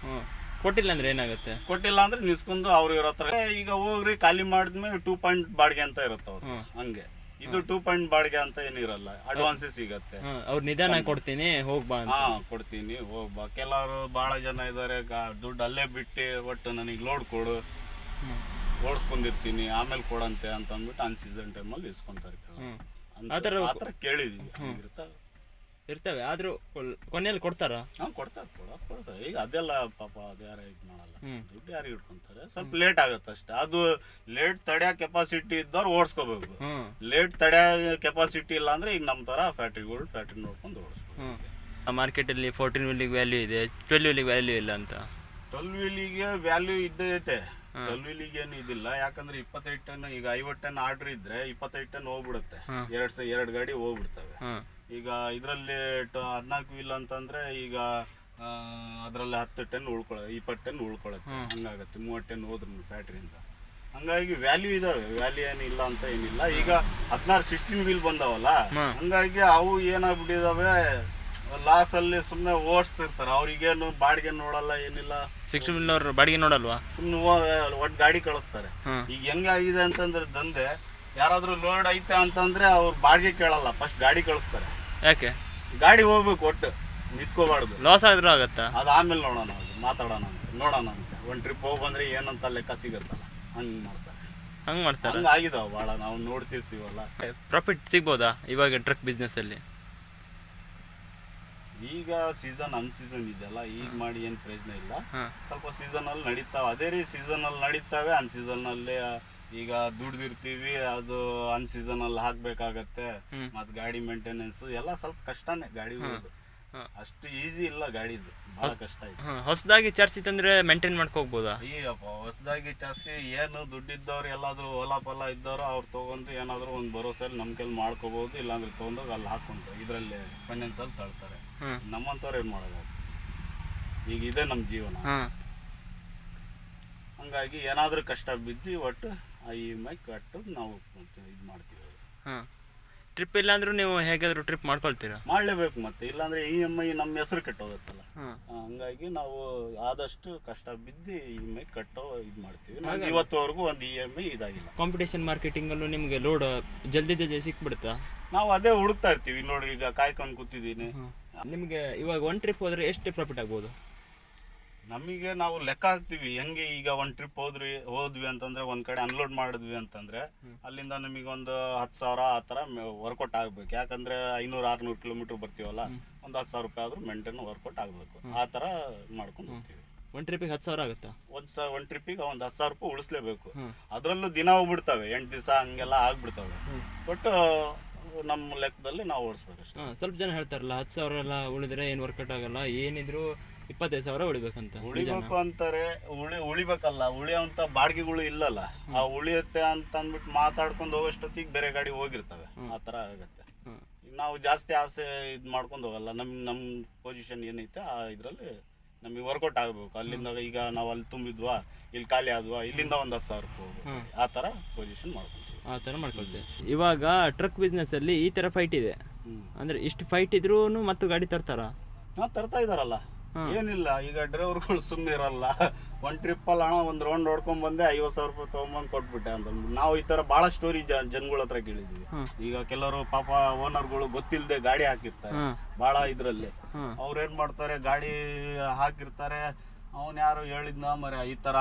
ಕೊಟ್ಟಿಲ್ಲ ಅಂದ್ರೆ ಏನಾಗುತ್ತೆ? ಕೊಟ್ಟಿಲ್ಲ ಅಂದ್ರೆ ನಿಸ್ಕೊಂಡು ಅವ್ರು ಇರೋ ಹತ್ರ. ಈಗ ಹೋಗ್ರಿ ಖಾಲಿ ಮಾಡಿದ್ಮೇಲೆ ಟೂ ಪಾಯಿಂಟ್ ಬಾಡಿಗೆ ಅಂತ ಇರುತ್ತೆ ಅವ್ರು ಹಂಗೆ. ಇದು ಟೂ ಪಾಯಿಂಟ್ ಬಾಡಿಗೆ ಅಂತ ಏನಿರಲ್ಲ ಅಡ್ವಾನ್ಸ್ ಸಿಗತ್ತೆ. ಅವ್ರು ನಿಧಾನ ಕೊಡ್ತೀನಿ ಹೋಗ್ಬಾ ಹಾ ಕೊಡ್ತೀನಿ ಹೋಗ್ಬಾ ಕೆಲವರು ಬಹಳ ಜನ ಇದಾರೆ ಗಾ- ದುಡ್ಡು ಅಲ್ಲೇ ಬಿಟ್ಟು ಒಟ್ಟು ನನಗೆ ಲೋಡ್ ಕೊಡು. ಓಡಿಸ್ಕೊಂಡಿರ್ತೀನಿ ಆಮೇಲೆ ಕೊಡಂತೆ ಅಂತ ಅಂದ್ಬಿಟ್ಟು ಅನ್ ಸೀಸನ್ ಟೈಮಲ್ಲಿ ಇಸ್ಕೊಂತಾರೆ ಆ ಥರ ಆ ಥರ ಕೇಳಿದೀವಿ ಇರ್ತಾವೆ ಇರ್ತವೆ. ಆದ್ರೂ ಕೊನೆಯಲ್ಲಿ ಕೊಡ್ತಾರ? ಹಾ ಕೊಡ್ತಾರೆ ಕೊಡ ಕೊಡ್ತಾರೆ. ಈಗ ಅದೆಲ್ಲ ಪಾಪ ಅದು ಯಾರು ಇದು ಮಾಡಲ್ಲ. ದುಡ್ಡು ಯಾರು ಇಟ್ಕೊಂತಾರೆ ಸ್ವಲ್ಪ ಲೇಟ್ ಆಗತ್ತೆ ಅಷ್ಟೇ. ಅದು ಲೇಟ್ ತಡೆಯೋ ಕೆಪಾಸಿಟಿ ಇದ್ದವ್ರು ಓಡಿಸ್ಕೋಬೇಕು. ಲೇಟ್ ತಡೆಯೋ ಕೆಪಾಸಿಟಿ ಇಲ್ಲ ಅಂದ್ರೆ ಈಗ ನಮ್ಮ ತರ ಫ್ಯಾಕ್ಟ್ರಿಗಳು ಫ್ಯಾಕ್ಟ್ರಿ ನೋಡ್ಕೊಂಡು ಓಡಿಸ್ಬೇಕು. ಮಾರ್ಕೆಟ್ ಮಾರ್ಕೆಟಲ್ಲಿ ಫೋರ್ಟೀನ್ ವೀಲಿಗೆ ವ್ಯಾಲ್ಯೂ ಇದೆ. ಟ್ವೆಲ್ ವೀಲಿಗೆ ವ್ಯಾಲ್ಯೂ ಇಲ್ಲ ಅಂತ? ಟ್ವೆಲ್ ವೀಲಿಗೆ ವ್ಯಾಲ್ಯೂ ಇದ್ದೇ ಐತೆ. ಟ್ವೆಲ್ ವೀಲಿಗೆ ಏನು ಇದಿಲ್ಲ. ಯಾಕಂದ್ರೆ ಇಪ್ಪತ್ತೈದು ಟನ್ ಈಗ ಐವತ್ತು ಟನ್ ಆರ್ಡರ್ ಇದ್ರೆ ಇಪ್ಪತ್ತೈದು ಟನ್ ಹೋಗ್ಬಿಡುತ್ತೆ. ಎರಡ್ ಎರಡ್ ಎರಡು ಗಾಡಿ ಹೋಗ್ಬಿಡ್ತವೆ. ಈಗ ಇದರಲ್ಲಿ ಹದಿನಾಲ್ಕು ವೀಲ್ ಅಂತಂದ್ರೆ ಈಗ ಅದರಲ್ಲಿ ಹತ್ತು ಟನ್ ಉಳ್ಕೊಳ ಇಪ್ಪತ್ತು ಟನ್ ಉಳ್ಕೊಳತ್ತೆ. ಹಂಗಾಗತ್ತೆ. ಮೂವತ್ ಟನ್ ಹೋದ್ರು ಅಂತ ಹಂಗಾಗಿ ವ್ಯಾಲ್ಯೂ ಇದಾವೆ. ವ್ಯಾಲ್ಯೂ ಏನಿಲ್ಲ ಅಂತ ಏನಿಲ್ಲ. ಈಗ ಹದಿನಾರು ಸಿಕ್ಸ್ಟೀನ್ ವೀಲ್ ಬಂದಾವಲ್ಲ? ಹಂಗಾಗಿ ಅವು ಏನಾಗ್ಬಿಟ್ಟಿದಾವೆ? ಲಾಸ್ ಅಲ್ಲಿ ಸುಮ್ಮನೆ ಓಡಿಸ್ತಿರ್ತಾರೆ. ಅವ್ರಿಗೇನು ಬಾಡಿಗೆ ನೋಡಲ್ಲ ಏನಿಲ್ಲ. ಸಿಕ್ಸ್ ವೀಲ್ನವ್ರು ಬಾಡಿಗೆ ನೋಡಲ್ವಾ? ಸುಮ್ಮನೆ ಒಟ್ಟು ಗಾಡಿ ಕಳಿಸ್ತಾರೆ. ಈಗ ಹೆಂಗಾಗಿದೆ ಅಂತಂದ್ರೆ ದಂಧೆ. ಯಾರಾದ್ರೂ ಲೋಡ್ ಐತೆ ಅಂತಂದ್ರೆ ಅವ್ರು ಬಾಡಿಗೆ ಕೇಳಲ್ಲ. ಫಸ್ಟ್ ಗಾಡಿ ಕಳಿಸ್ತಾರೆ. ಯಾಕೆ? ಗಾಡಿ ಹೋಗ್ಬೇಕು ಒಟ್ಟು. ನಿಂತ್ಕೋಬಾರ್ದು. ಲಾಸ್ ಆದ್ರೂ ಆಗತ್ತಾ? ಅದು ಆಮೇಲೆ ನೋಡೋಣ ಅದು ಮಾತಾಡೋಣ ಅಂತ. ನೋಡೋಣ ಅಂತ. ಒಂದು ಟ್ರಿಪ್ ಹೋಗಿ ಬಂದ್ರೆ ಏನಂತ ಲೆಕ್ಕ ಸಿಗತ್ತಲ್ಲ. ಹಂಗೆ ಮಾಡ್ತಾರೆ. ಹಂಗೆ ಮಾಡ್ತಾರೆ? ಹಂಗೆ ಆಗಿದಾವ ಭಾಳ ನಾವು ನೋಡ್ತಿರ್ತೀವಲ್ಲ. ಪ್ರಾಫಿಟ್ ಸಿಗ್ಬೋದಾ ಇವಾಗ ಟ್ರಕ್ ಬಿಸ್ನೆಸ್ಸಲ್ಲಿ ಈಗ ಸೀಸನ್ ಅನ್ ಸೀಸನ್ ಇದೆಯಲ್ಲ ಈಗ ಮಾಡಿ ಏನ್ ಪ್ರಯೋಜನ ಇಲ್ಲ. ಸ್ವಲ್ಪ ಸೀಸನ್ ಅಲ್ಲಿ ನಡೀತಾವ. ಅದೇ ರೀ ಸೀಸನ್ ಅಲ್ಲಿ ನಡೀತಾವೆ ಅನ್ ಸೀಸನ್ ಅಲ್ಲಿ ಈಗ ದುಡ್ದಿರ್ತೀವಿ ಅದು ಅನ್ ಸೀಸನ್ ಅಲ್ಲಿ ಹಾಕ್ಬೇಕಾಗತ್ತೆ. ಮತ್ ಗಾಡಿ ಮೇಂಟೆನೆನ್ಸ್ ಎಲ್ಲ ಸ್ವಲ್ಪ ಕಷ್ಟನೇ ಗಾಡಿ ಅಷ್ಟು ಈಸಿ ಇಲ್ಲ ಗಾಡಿದು. ಬಹಳ ಕಷ್ಟ ಇದೆ ಹಾಂ ಹೊಸದಾಗಿ ಚಾರ್ಜ್ ತಂದ್ರೆ ಮೇಂಟೈನ್ ಮಾಡ್ಕೋಬಹುದಾ ಈಗಪ್ಪ ಹೊಸದಾಗಿ ಚಾರ್ಸಿ ಏನು ದುಡ್ಡಿದ್ದವ್ರು ಎಲ್ಲಾದ್ರೂ ಹೊಲ ಫಲ ಇದ್ದವ್ರು ಅವ್ರು ತಗೊಂಡು ಏನಾದ್ರು ಒಂದು ಭರೋಸೆಯಲ್ಲಿ ನಮ್ಮ ಕೈಲಿ ಮಾಡ್ಕೋಬಹುದು ಇಲ್ಲಾಂದ್ರೆ ತೊಗೊಂಡೋಗಿ ಅಲ್ಲಿ ಹಾಕೊಂತ ಇದರಲ್ಲಿ ಫೈನಾನ್ಸಲ್ಲಿ ತಳ್ತಾರೆ. ನಮ್ಮಂಥವ್ರು ಏನು ಮಾಡೋದು? ಈಗ ಇದೆ ನಮ್ಮ ಜೀವನ. ಹಂಗಾಗಿ ಏನಾದರೂ ಕಷ್ಟ ಬಿದ್ದಿ ಒಟ್ಟು ಆ ಇ ಎಂ ಐ ಕಟ್ಟು ನಾವು ಇದು ಮಾಡ್ತೀವಿ. ಟ್ರಿಪ್ ಇಲ್ಲಾಂದ್ರೂ ನೀವು ಹೇಗಾದರೂ ಟ್ರಿಪ್ ಮಾಡ್ಕೊಳ್ತೀರಾ? ಮಾಡಲೇಬೇಕು ಮತ್ತೆ. ಇಲ್ಲಾಂದ್ರೆ ಇ ಎಂ ಐ ನಮ್ಮ ಹೆಸರು ಕೆಟ್ಟೋಗುತ್ತಲ್ಲ. ಹಂಗಾಗಿ ನಾವು ಆದಷ್ಟು ಕಷ್ಟ ಬಿದ್ದು ಇ ಎಂ ಐ ಕಟ್ಟೋ ಇದು ಮಾಡ್ತೀವಿ. ನಾವು ಇವತ್ತುವರೆಗೂ ಒಂದು ಇ ಎಂ ಐ ಇದಾಗಿಲ್ಲ. ಕಾಂಪಿಟೇಷನ್ ಮಾರ್ಕೆಟಿಂಗಲ್ಲೂ ನಿಮಗೆ ಲೋಡ್ ಜಲ್ದಿ ಜಲ್ದಿ ಸಿಕ್ಬಿಡುತ್ತಾ? ನಾವು ಅದೇ ಹುಡುಕ್ತಾ ಇರ್ತೀವಿ. ನೋಡ್ರಿ ಈಗ ಕಾಯ್ಕೊಂಡು ಕೂತಿದ್ದೀನಿ. ನಿಮಗೆ ಇವಾಗ ಒನ್ ಟ್ರಿಪ್ ಹೋದರೆ ಎಷ್ಟು ಪ್ರಾಫಿಟ್ ಆಗ್ಬೋದು? ನಮಗೆ ನಾವು ಲೆಕ್ಕ ಹಾಕ್ತಿವಿ ಹೆಂಗೆ ಈಗ ಒಂದು ಟ್ರಿಪ್ ಹೋದ್ರಿ ಹೋದ್ವಿ ಅಂತಂದ್ರೆ ಒಂದ್ ಕಡೆ ಅನ್ಲೋಡ್ ಮಾಡಿದ್ವಿ ಅಂತಂದ್ರೆ ಅಲ್ಲಿಂದ ನಮಗೆ ಒಂದು ಹತ್ತು ಸಾವಿರ ಆ ಥರ ವರ್ಕೌಟ್ ಆಗ್ಬೇಕು. ಯಾಕಂದ್ರೆ ಐನೂರು ಆರ್ನೂರು ಕಿಲೋಮೀಟರ್ ಬರ್ತೀವಲ್ಲ ಒಂದು ಹತ್ತು ಸಾವಿರ ರೂಪಾಯಿ ಆದ್ರೂ ಮೇಂಟೈನ್ ವರ್ಕೌಟ್ ಆಗಬೇಕು. ಆ ಥರ ಮಾಡ್ಕೊಂಡು ಹೋಗ್ತೀವಿ. ಒನ್ ಟ್ರಿಪ್ಪಿಗೆ ಹತ್ತು ಸಾವಿರ ಆಗುತ್ತಾ? ಒಂದ್ ಸ ಒಂದ್ ಟ್ರಿಪ್ಪಿಗೆ ಒಂದು ಹತ್ತು ಸಾವಿರ ರೂಪಾಯಿ ಉಳಿಸ್ಲೇಬೇಕು. ಅದರಲ್ಲೂ ದಿನ ಹೋಗ್ಬಿಡ್ತವೆ ಎಂಟು ದಿವಸ ಹಂಗೆಲ್ಲ ಆಗ್ಬಿಡ್ತವೆ. ಬಟ್ ನಮ್ಮ ಲೆಕ್ಕದಲ್ಲಿ ನಾವು ಓಡಿಸ್ಬೇಕು ಅಷ್ಟೇ. ಸ್ವಲ್ಪ ಜನ ಹೇಳ್ತಾರಲ್ಲ ಹತ್ತು ಸಾವಿರ ಎಲ್ಲ ಉಳಿದ್ರೆ ಏನು ವರ್ಕೌಟ್ ಆಗಲ್ಲ ಏನಿದ್ರು ಇಪ್ಪತ್ತೈದು ಸಾವಿರ ಉಳಿಬೇಕಂತ ಉಳಿಬೇಕು ಅಂತಾರೆ ಉಳಿ ಉಳಿಬೇಕಲ್ಲ ಉಳಿಯೋಂತ ಬಾಡಿಗೆಗಳು ಇಲ್ಲಲ್ಲ. ಆ ಉಳಿಯುತ್ತೆ ಅಂತ ಅಂದ್ಬಿಟ್ಟು ಮಾತಾಡ್ಕೊಂಡು ಹೋಗೋಷ್ಟೊತ್ತಿಗೆ ಬೇರೆ ಗಾಡಿ ಹೋಗಿರ್ತವೆ. ಆ ಥರ ಆಗತ್ತೆ. ಈಗ ನಾವು ಜಾಸ್ತಿ ಆಸೆ ಇದು ಮಾಡ್ಕೊಂಡು ಹೋಗಲ್ಲ. ನಮ್ ನಮ್ಮ ಪೊಸಿಷನ್ ಏನೈತೆ ಆ ಇದರಲ್ಲಿ ನಮಗೆ ವರ್ಕೌಟ್ ಆಗಬೇಕು. ಅಲ್ಲಿಂದ ಈಗ ನಾವು ಅಲ್ಲಿ ತುಂಬಿದ್ವಾ ಇಲ್ಲಿ ಖಾಲಿ ಆದ್ವಾ ಇಲ್ಲಿಂದ ಒಂದು ಹತ್ತು ಸಾವಿರ ರೂಪಾಯಿ ಹೋಗ್ಬೇಕು. ಆ ಥರ ಪೊಸಿಷನ್ ಮಾಡ್ಕೊಂತೀವಿ ಆ ಥರ ಮಾಡ್ಕೊಳ್ತೇವೆ ಇವಾಗ ಟ್ರಕ್ ಬಿಸ್ನೆಸ್ಸಲ್ಲಿ ಈ ಥರ ಫೈಟ್ ಇದೆ. ಅಂದ್ರೆ ಇಷ್ಟು ಫೈಟ್ ಇದ್ರೂ ಮತ್ತು ಗಾಡಿ ತರ್ತಾರಾ? ಹಾಂ ತರ್ತಾ ಇದಾರಲ್ಲ. ಏನಿಲ್ಲ ಈಗ ಡ್ರೈವರ್ಗಳು ಸುಮ್ಮನೆ ಇರಲ್ಲ. ಒಂದು ಟ್ರಿಪ್ ಹಣ ಒಂದು ರೌಂಡ್ ಹೊಡ್ಕೊಂಡ್ ಬಂದೆ ಐವತ್ ಸಾವಿರ ರೂಪಾಯಿ ತಗೊಂಬಂದ್ ಕೊಟ್ಬಿಟ್ಟೆ ಅಂತ ನಾವು ಈ ತರ ಬಹಳ ಸ್ಟೋರಿ ಜನಗಳ ಹತ್ರ ಕೇಳಿದ್ವಿ. ಈಗ ಕೆಲವರು ಪಾಪ ಓನರ್ಗಳು ಗೊತ್ತಿಲ್ಲದೆ ಗಾಡಿ ಹಾಕಿರ್ತಾರೆ. ಭಾಳ ಬಹಳ ಇದ್ರಲ್ಲಿ. ಅವ್ರು ಏನ್ ಮಾಡ್ತಾರೆ ಗಾಡಿ ಹಾಕಿರ್ತಾರೆ ಅವ್ನು ಯಾರು ಹೇಳಿದ್ನ? ಮರ ಈ ತರ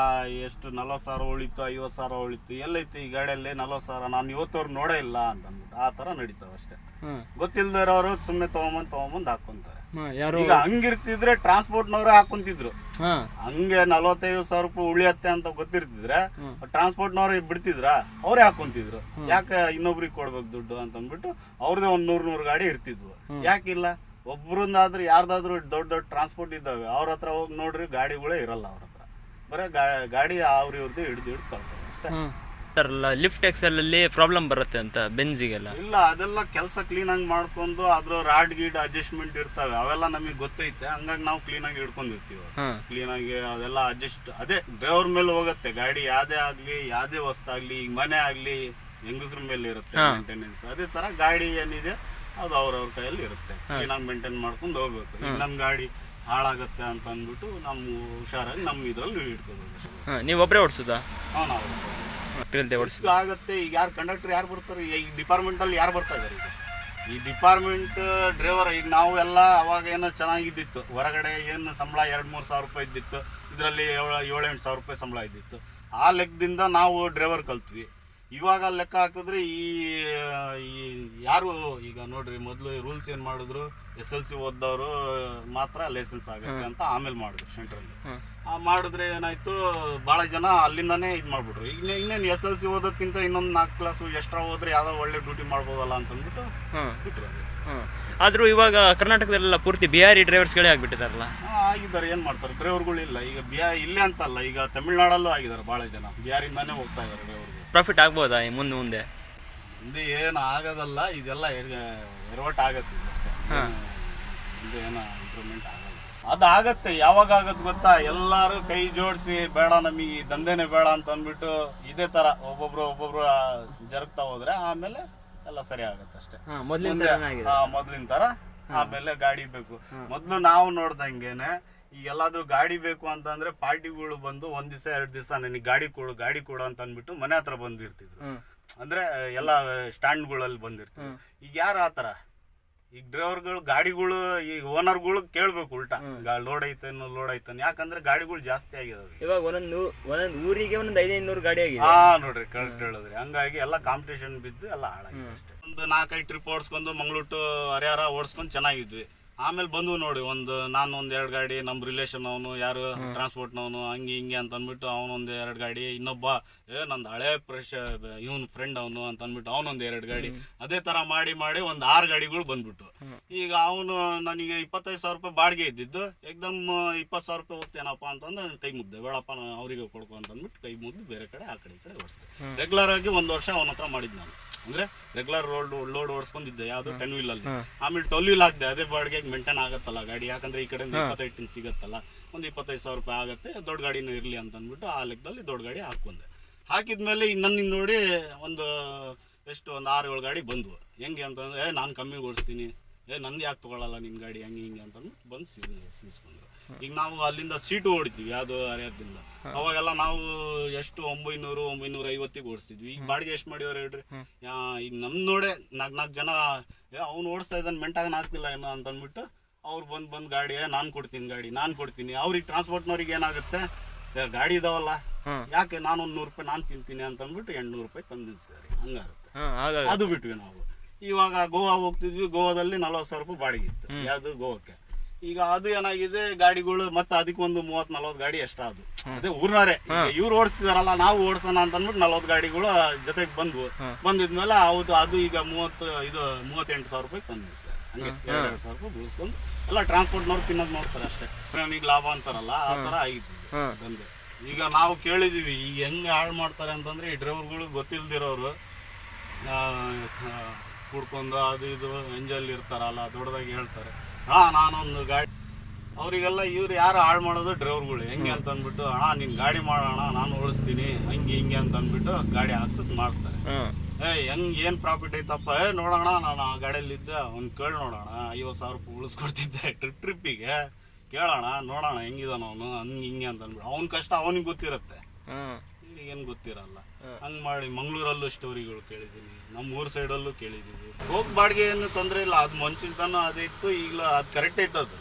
ಎಷ್ಟು ನಲ್ವತ್ತು ಸಾವಿರ ಉಳಿತು ಐವತ್ತು ಸಾವಿರ ಉಳಿತು ಎಲ್ಲೈತಿ ಈ ಗಾಡಿಯಲ್ಲಿ ನಲ್ವತ್ತು ಸಾವಿರ? ನಾನು ಇವತ್ತವ್ರು ನೋಡೇ ಇಲ್ಲ ಅಂತ ಅಂದ್ಬಿಟ್ಟು ಆ ತರ ನಡೀತಾವ ಅಷ್ಟೇ. ಗೊತ್ತಿಲ್ಲದವರು ಸುಮ್ಮನೆ ತೊಗೊಂಬಂದು ತೊಗೊಂಬಂದು ಹಾಕೊಂತಾರೆ. ಈಗ ಹಂಗಿರ್ತಿದ್ರೆ ಟ್ರಾನ್ಸ್ಪೋರ್ಟ್ನವ್ರೆ ಹಾಕೊಂತಿದ್ರು. ಹಂಗೆ ನಲವತ್ತೈದು ಸಾವಿರ ರೂಪಾಯಿ ಉಳಿಯತ್ತೆ ಅಂತ ಗೊತ್ತಿರ್ತಿದ್ರೆ ಟ್ರಾನ್ಸ್ಪೋರ್ಟ್ನವ್ರೆ ಬಿಡ್ತಿದ್ರ? ಅವ್ರೇ ಹಾಕೊಂತಿದ್ರು. ಯಾಕೆ ಇನ್ನೊಬ್ರಿಗೆ ಕೊಡ್ಬೇಕು ದುಡ್ಡು ಅಂತ ಅಂದ್ಬಿಟ್ಟು ಅವ್ರದೇ ಒಂದ್ ನೂರ್ ನೂರು ಗಾಡಿ ಇರ್ತಿದ್ವು. ಯಾಕಿಲ್ಲ? ಒಬ್ರಿಂದಾದ್ರೂ ಯಾರ್ದಾದ್ರೂ ದೊಡ್ಡ ದೊಡ್ಡ ಟ್ರಾನ್ಸ್ಪೋರ್ಟ್ ಇದ್ದಾವೆ ಅವ್ರ ಹತ್ರ ಹೋಗಿ ನೋಡ್ರಿ ಗಾಡಿಗಳೇ ಇರಲ್ಲ ಅವ್ರ ಹತ್ರ. ಬರೀ ಗಾಡಿ ಅವ್ರ ಇವ್ರದ್ದು ಹಿಡ್ದು ಹಿಡ್ದು ಕಳ್ಸೋದು ಅಷ್ಟೇ. ಲಿಫ್ಟ್ ಎಕ್ಸೆಲ್ ಅಲ್ಲಿ ಪ್ರಾಬ್ಲಮ್ ಬರುತ್ತೆ ಅಂತ ಬೆನ್ಸಿಗೆಲ್ಲ ಇಲ್ಲ ಅದೆಲ್ಲ ಕೆಲಸ ಕ್ಲೀನ್ ಆಗಿ ಮಾಡ್ಕೊಂಡು ಅದ್ರ ರಾಡ್ ಗೀಡ್ ಅಡ್ಜಸ್ಟ್ಮೆಂಟ್ ಇರ್ತವೆ. ಅವೆಲ್ಲ ನಮಗೆ ಗೊತ್ತೈತೆ. ಹಂಗಾಗಿ ನಾವು ಕ್ಲೀನ್ ಆಗಿ ಹಿಡ್ಕೊಂಡಿರ್ತೀವಿ ಹಾಂ ಕ್ಲೀನ್ ಆಗಿ ಅದೆಲ್ಲ ಅಡ್ಜಸ್ಟ್ ಅದೇ ಡ್ರೈವರ್ ಮೇಲೆ ಹೋಗುತ್ತೆ. ಗಾಡಿ ಯಾವ್ದೇ ಆಗ್ಲಿ ಯಾವ್ದೇ ವಸ್ತಾಗ್ಲಿ ಈಗ ಮನೆ ಆಗ್ಲಿ ಹೆಂಗಸ್ರ ಮೇಲೆ ಇರುತ್ತೆ ಮೇಂಟೆನೆನ್ಸ್ ಅದೇ ತರ ಗಾಡಿ ಏನಿದೆ ಅದು ಅವ್ರವ್ರ ಕೈಯಲ್ಲಿ ಇರುತ್ತೆ. ನಾನು ಮೇಂಟೈನ್ ಮಾಡ್ಕೊಂಡು ಹೋಗ್ಬೇಕು. ಈಗ ನಮ್ ಗಾಡಿ ಹಾಳಾಗತ್ತೆ ಅಂತ ಅಂದ್ಬಿಟ್ಟು ನಮ್ಮ ಹುಷಾರಾಗಿ ನಮ್ಮ ಇದ್ರಲ್ಲಿ ಇಟ್ಕೋಬೇಕು ಅಷ್ಟೇ. ನೀವು ಒಬ್ಬರೇ ಓಡಿಸೋದಾ? ಹಾಂ ನಾವು ಇಲ್ಲದೆ ಓಡಿಸ್ ರಿಸ್ಕ್ ಆಗುತ್ತೆ ಈಗ ಯಾರು ಕಂಡಕ್ಟರ್ ಯಾರು ಬರ್ತಾರೆ? ಈ ಡಿಪಾರ್ಟ್ಮೆಂಟ್ ಅಲ್ಲಿ ಯಾರು ಬರ್ತಾ ಇದಾರೆ ಈಗ? ಈ ಡಿಪಾರ್ಟ್ಮೆಂಟ್ ಡ್ರೈವರ್ ಈಗ ನಾವು ಎಲ್ಲ ಅವಾಗ ಏನೋ ಚೆನ್ನಾಗಿದ್ದಿತ್ತು. ಹೊರಗಡೆ ಏನು ಸಂಬಳ ಎರಡು ಮೂರು ಸಾವಿರ ರೂಪಾಯಿ ಇದ್ದಿತ್ತು. ಇದರಲ್ಲಿ ಏಳು ಏಳೆಂಟು ಸಾವಿರ ರೂಪಾಯಿ ಸಂಬಳ ಇದ್ದಿತ್ತು. ಆ ಲೆಕ್ಕದಿಂದ ನಾವು ಡ್ರೈವರ್ ಕಲ್ತ್ವಿ. ಇವಾಗ ಲೆಕ್ಕ ಹಾಕಿದ್ರೆ ಈ ಯಾರು ಈಗ ನೋಡ್ರಿ ಮೊದಲು ರೂಲ್ಸ್ ಏನು ಮಾಡಿದ್ರು ಎಸ್ ಎಲ್ ಸಿ ಓದ್ದವರು ಮಾತ್ರ ಲೈಸೆನ್ಸ್ ಆಗುತ್ತೆ ಅಂತ ಆಮೇಲೆ ಮಾಡಿದ್ರು ಸೆಂಟ್ರಲ್ಲಿ ಆ ಮಾಡಿದ್ರೆ ಏನಾಯ್ತು ಭಾಳ ಜನ ಅಲ್ಲಿಂದಾನೇ ಇದು ಮಾಡ್ಬಿಟ್ರು. ಈಗ ಇನ್ನೇನು ಎಸ್ ಎಲ್ ಸಿ ಓದೋದ್ಕಿಂತ ಇನ್ನೊಂದು ನಾಲ್ಕು ಕ್ಲಾಸು ಎಕ್ಸ್ಟ್ರಾ ಹೋದ್ರೆ ಯಾವ್ದೋ ಒಳ್ಳೆ ಡ್ಯೂಟಿ ಮಾಡ್ಬೋದಲ್ಲ ಅಂತ ಅಂದ್ಬಿಟ್ಟು ಬಿಟ್ರು ಆದರೂ ಇವಾಗ ಕರ್ನಾಟಕದಲ್ಲೆಲ್ಲ ಪೂರ್ತಿ ಬಿಹಾರಿ ಡ್ರೈವರ್ಸ್ಗಳೇ ಆಗಿಬಿಟ್ಟಿದಾರಲ್ಲ? ಆ, ಆಗಿದ್ದಾರೆ ಏನು ಮಾಡ್ತಾರೆ? ಡ್ರೈವರ್ಗಳು ಇಲ್ಲ ಈಗ ಬಿಯಾ ಇಲ್ಲೇ ಅಂತಲ್ಲ ಈಗ ತಮಿಳ್ನಾಡಲ್ಲೂ ಆಗಿದ್ದಾರೆ ಭಾಳ ಜನ. ಬಿಹಾರಿಂದಾನೇ ಹೋಗ್ತಾ ಇದ್ದಾರೆ ಡ್ರೈವರ್ಗಳು ಪ್ರಾಫಿಟ್ ಆಗ್ಬೋದಾ ಈ ಮುಂದೆ ಮುಂದೆ? ಮುಂದೆ ಏನು ಆಗೋದಲ್ಲ ಇದೆಲ್ಲ ಎರವಟ್ ಆಗತ್ತೆ ಅಷ್ಟೇ. ಮುಂದೆ ಏನೋ ಇಂಪ್ರೂವ್ಮೆಂಟ್ ಆಗಲ್ಲ. ಅದು ಆಗತ್ತೆ ಯಾವಾಗ ಆಗತ್ತೆ ಗೊತ್ತಾ? ಎಲ್ಲರೂ ಕೈ ಜೋಡಿಸಿ ಬೇಡ ನಮಗೆ ಈ ದಂಧೆನೇ ಬೇಡ ಅಂತ ಅಂದ್ಬಿಟ್ಟು ಇದೇ ತರ ಒಬ್ಬೊಬ್ರು ಒಬ್ಬೊಬ್ರು ಜರುಗ್ತಾ ಹೋದ್ರೆ ಆಮೇಲೆ ಎಲ್ಲ ಸರಿ ಆಗತ್ತೆ ಅಷ್ಟೇ. ಮೊದಲಿನ ತರ ಆಮೇಲೆ ಗಾಡಿ ಬೇಕು. ಮೊದ್ಲು ನಾವು ನೋಡ್ದಂಗೆನೆ ಈಗ ಎಲ್ಲಾದ್ರೂ ಗಾಡಿ ಬೇಕು ಅಂತಂದ್ರೆ ಪಾರ್ಟಿಗಳು ಬಂದು ಒಂದ್ ದಿವಸ ಎರಡ್ ದಿವಸ ನನಗೆ ಗಾಡಿ ಕೊಡು ಗಾಡಿ ಕೊಡು ಅಂತ ಅಂದ್ಬಿಟ್ಟು ಮನೆ ಹತ್ರ ಬಂದಿರ್ತಿದ್ರು. ಅಂದ್ರೆ ಎಲ್ಲ ಸ್ಟ್ಯಾಂಡ್ಗಳಲ್ಲಿ ಬಂದಿರ್ತೀವಿ ಈಗ ಯಾರು ಆತರ? ಈಗ ಡ್ರೈವರ್ಗಳು ಗಾಡಿಗಳು ಈಗ ಓನರ್ಗಳು ಕೇಳ್ಬೇಕು ಉಲ್ಟಾ. ಲೋಡ್ ಐತೇನು ಲೋಡ್ ಐತನ್ ಯಾಕಂದ್ರೆ ಗಾಡಿಗಳು ಜಾಸ್ತಿ ಆಗಿದಾವೆ ಇವಾಗ ಒಂದೊಂದು ಒಂದೊಂದು ಊರಿಗೆ ಒಂದೊಂದು ಐದೈದು ನೂರು ಗಾಡಿ ಆಗಿದೆ. ಹಾ ನೋಡ್ರಿ ಕರೆಕ್ಟ್ ಹೇಳಿದ್ರಿ. ಹಂಗಾಗಿ ಎಲ್ಲ ಕಾಂಪಿಟೇಷನ್ ಬಿದ್ದು ಎಲ್ಲ ಹಾಳಾಗಿದೆ ಅಷ್ಟೇ. ಒಂದು ನಾಲ್ಕೈದು ಟ್ರಿಪ್ ಓಡಿಸ್ಕೊಂಡು ಮಂಗ್ಳೂರು ಟು ಹರಿಹರ ಓಡಿಸ್ಕೊಂಡು ಚೆನ್ನಾಗಿದ್ವಿ. ಆಮೇಲೆ ಬಂದ್ವು ನೋಡಿ ಒಂದು ನಾನು ಒಂದ್ ಎರಡು ಗಾಡಿ ನಮ್ ರಿಲೇಷನ್ ಅವನು ಯಾರು ಟ್ರಾನ್ಸ್ಪೋರ್ಟ್ನವನು ಹಂಗೆ ಹಿಂಗೆ ಅಂತ ಅಂದ್ಬಿಟ್ಟು ಅವನೊಂದ್ ಎರಡು ಗಾಡಿ ಇನ್ನೊಬ್ಬ ಏ ನಂದು ಹಳೆ ಪ್ರೆಶ್ ಇವನ್ ಫ್ರೆಂಡ್ ಅವನು ಅಂತ ಅಂದ್ಬಿಟ್ಟು ಅವನೊಂದ್ ಎರಡು ಗಾಡಿ. ಅದೇ ತರ ಮಾಡಿ ಮಾಡಿ ಒಂದ್ ಆರು ಗಾಡಿಗಳು ಬಂದ್ಬಿಟ್ಟು ಈಗ ಅವನು ನನಗೆ ಇಪ್ಪತ್ತೈದು ಸಾವಿರ ರೂಪಾಯಿ ಬಾಡಿಗೆ ಇದ್ದಿದ್ದು ಏಕ್ದಮ್ ಇಪ್ಪತ್ತು ಸಾವಿರ ರೂಪಾಯಿ ಹೋಗ್ತೇನಪ್ಪ ಅಂತಂದ್ರೆ ಕೈ ಮುದ್ದೆ ಬೇಡಪ್ಪ ಅವರಿಗೆ ಕೊಡ್ಕೊ ಅಂತ ಅಂದ್ಬಿಟ್ಟು ಕೈ ಮುದ್ದು ಬೇರೆ ಕಡೆ ಆ ಕಡೆ ಈ ಕಡೆ ಓಡಿಸಿದೆ. ರೆಗ್ಯುಲರ್ ಆಗಿ ಒಂದು ವರ್ಷ ಅವನ ಹತ್ರ ಮಾಡಿದ್ದು ನಾನು. ಅಂದ್ರೆ ರೆಗ್ಯುಲರ್ ರೋಡ್ ಲೋಡ್ ಓಡಿಸ್ಕೊಂಡಿದ್ದೆ. ಯಾವ್ದು ಟೆನ್ ವೀಲ್ ಅಲ್ಲಿ. ಆಮೇಲೆ ಟ್ವೆಲ್ ವೀಲ್ ಆಗದೆ ಅದೇ ಬಾಡಿಗೆ ಮೇಂಟೈನ್ ಆಗತ್ತಲ್ಲ ಗಾಡಿ. ಯಾಕಂದ್ರೆ ಈ ಕಡೆ ಇಪ್ಪತ್ತೈದು ಟಿನ್ ಸಿಗತ್ತಲ್ಲ. ಒಂದು ಇಪ್ಪತ್ತೈದು ಸಾವಿರ ರೂಪಾಯಿ ಆಗುತ್ತೆ. ದೊಡ್ಡ ಗಾಡಿನೂ ಇರಲಿ ಅಂತ ಅಂದ್ಬಿಟ್ಟು ಆ ಲೆಕ್ಕದಲ್ಲಿ ದೊಡ್ಡ ಗಾಡಿ ಹಾಕೊಂಡೆ ಹಾಕಿದ್ಮೇಲೆ ನನ್ನ ನೋಡಿ ಒಂದು ಎಷ್ಟು ಒಂದು ಆರು ಏಳು ಗಾಡಿ ಬಂದ್ವು. ಹೆಂಗೆ ಅಂತಂದ್ರೆ ನಾನು ಕಮ್ಮಿ ಓಡಿಸ್ತೀನಿ. ಏ ನಂದು ಯಾಕೆ ತೊಗೊಳಲ್ಲ ನಿನ್ನ ಗಾಡಿ ಹಂಗೆ ಹಿಂಗೆ ಅಂತ ಬಂದು ಸೀಸ್ಕೊಂಡ್ರು. ಈಗ ನಾವು ಅಲ್ಲಿಂದ ಸೀಟು ಓಡ್ತೀವಿ ಯಾವುದು ಹರಿಯೋದ್ರಿಂದ ಅವಾಗೆಲ್ಲ ನಾವು ಎಷ್ಟು ಒಂಬೈನೂರು ಒಂಬೈನೂರ ಐವತ್ತಿಗೆ ಓಡಿಸ್ತಿದ್ವಿ. ಈಗ ಬಾಡಿಗೆ ಎಷ್ಟು ಮಾಡಿದಾರೆ ಹೇಳ್ರಿ? ಈಗ ನಮ್ ನೋಡೇ ನಾಲ್ಕು ನಾಲ್ಕು ಜನ ಏ ಅವ್ನು ಓಡಿಸ್ತಾ ಇದ್ದಾನೆ ಮೆಂಟಾಗಿ ಆಗ್ತಿಲ್ಲ ಏನೋ ಅಂತ ಅಂದ್ಬಿಟ್ಟು ಅವ್ರು ಬಂದು ಬಂದು ಗಾಡಿ ನಾನು ಕೊಡ್ತೀನಿ ಗಾಡಿ ನಾನು ಕೊಡ್ತೀನಿ. ಅವ್ರಿಗೆ ಟ್ರಾನ್ಸ್ಪೋರ್ಟ್ನವ್ರಿಗೆ ಏನಾಗುತ್ತೆ? ಗಾಡಿ ಇದಾವಲ್ಲ. ಯಾಕೆ ನಾನು ಒಂದು ನೂರು ರೂಪಾಯಿ ನಾನು ತಿಂತೀನಿ ಅಂತ ಅಂದ್ಬಿಟ್ಟು ಎಂಟ್ನೂರು ರೂಪಾಯಿ ತಂದಿದ್ದು ಸರಿ ಹಂಗಾಗುತ್ತೆ. ಅದು ಬಿಟ್ವಿ ನಾವು. ಇವಾಗ ಗೋವಾ ಹೋಗ್ತಿದ್ವಿ ಗೋವಾದಲ್ಲಿ ನಲ್ವತ್ತು ಸಾವಿರ ರೂಪಾಯಿ ಬಾಡಿಗೆ ಇತ್ತು. ಯಾವುದು ಗೋವಾಕ್ಕೆ? ಈಗ ಅದು ಏನಾಗಿದೆ ಗಾಡಿಗಳು ಮತ್ತೆ ಅದಕ್ಕೊಂದು ಮೂವತ್ ನಲ್ವತ್ತು ಗಾಡಿ ಎಷ್ಟಾದ್ರು ಅದೇ. ಊರ್ನವರೇ. ಇವ್ರು ಓಡಿಸ್ತಿದಾರಲ್ಲ ನಾವು ಓಡಿಸೋಣ ಅಂತ ಅಂದ್ಬಿಟ್ಟು ನಲ್ವತ್ತು ಗಾಡಿಗಳು ಜೊತೆಗೆ ಬಂದ್ವು. ಬಂದಿದ್ಮೇಲೆ ಹೌದು ಅದು ಈಗ ಮೂವತ್ತು ಇದು ಮೂವತ್ತೆಂಟು ಸಾವಿರ ರೂಪಾಯಿ ಬಂದಿದೆ ಸರ್. ಹಂಗೆ ಎರಡು ಸಾವಿರ ರೂಪಾಯಿ ಬೀಳಿಸ್ಕೊಂಡು ಎಲ್ಲ ಟ್ರಾನ್ಸ್ಪೋರ್ಟ್ನವ್ರು ತಿನ್ನೋದು ನೋಡ್ತಾರೆ ಅಷ್ಟೇ. ಈಗ ಲಾಭ ಅಂತಾರಲ್ಲ ಆ ಥರ ಆಗಿತ್ತು. ಬಂದೆ. ಈಗ ನಾವು ಕೇಳಿದೀವಿ ಈಗ ಹೆಂಗೆ ಹಾಳು ಮಾಡ್ತಾರೆ ಅಂತಂದ್ರೆ ಈ ಡ್ರೈವರ್ಗಳು ಗೊತ್ತಿಲ್ದಿರೋರು ಕುಡ್ಕೊಂಡು ಅದು ಇದು ಎಂಜಲ್ ಇರ್ತಾರಲ್ಲ ದೊಡ್ಡದಾಗಿ ಹೇಳ್ತಾರೆ. ಹಾ ನಾನೊಂದು ಗಾಡಿ ಅವರಿಗೆಲ್ಲ ಇವ್ರು ಯಾರು ಹಾಳು ಮಾಡೋದು ಡ್ರೈವರ್ಗಳು. ಹೆಂಗೆ ಅಂತ ಅಂದ್ಬಿಟ್ಟು ಅಣ್ಣ ನೀನು ಗಾಡಿ ಮಾಡೋಣ ನಾನು ಓಡಿಸ್ತೀನಿ. ಹಂಗೆ ಹಿಂಗೆ ಅಂತ ಅಂದ್ಬಿಟ್ಟು ಗಾಡಿ ಹಾಕ್ಸಕ್ ಮಾಡಿಸ್ತಾರೆ. ಏ ಹೆಂಗ್ ಏನು ಪ್ರಾಫಿಟ್ ಐತಪ್ಪ? ಏ ನೋಡೋಣ ನಾನು ಆ ಗಾಡಿಯಲ್ಲಿದ್ದೆ ಅವ್ನು ಕೇಳಿ ನೋಡೋಣ. ಐವತ್ತು ಸಾವಿರ ರೂಪಾಯಿ ಉಳಿಸ್ಕೊಡ್ತಿದ್ದೆ ಟ್ರಿಪ್ ಟ್ರಿಪ್ಪಿಗೆ ಕೇಳೋಣ ನೋಡೋಣ ಹೆಂಗಿದಾನ ಅವನು ಹಂಗೆ ಹಿಂಗೆ ಅಂತ ಅಂದ್ಬಿಟ್ಟು ಅವ್ನ ಕಷ್ಟ ಅವನಿಗೆ ಗೊತ್ತಿರುತ್ತೆ. ಏನು ಗೊತ್ತಿರಲ್ಲ. ಹಂಗ್ ಮಾಡಿ ಮಂಗಳೂರಲ್ಲೂ ಸ್ಟೋರಿಗಳು ಕೇಳಿದೀನಿ. ನಮ್ಮ ಊರ್ ಸೈಡಲ್ಲೂ ಕೇಳಿದೀವಿ ಹೋಗ್ ಬಾಡಿಗೆ ಏನು ತೊಂದರೆ ಇಲ್ಲ. ಅದು ಮುಂಚಿನ ಅದೇ ಇತ್ತು ಈಗಲೂ ಅದು ಕರೆಕ್ಟ್ ಐತೆ ಅದು.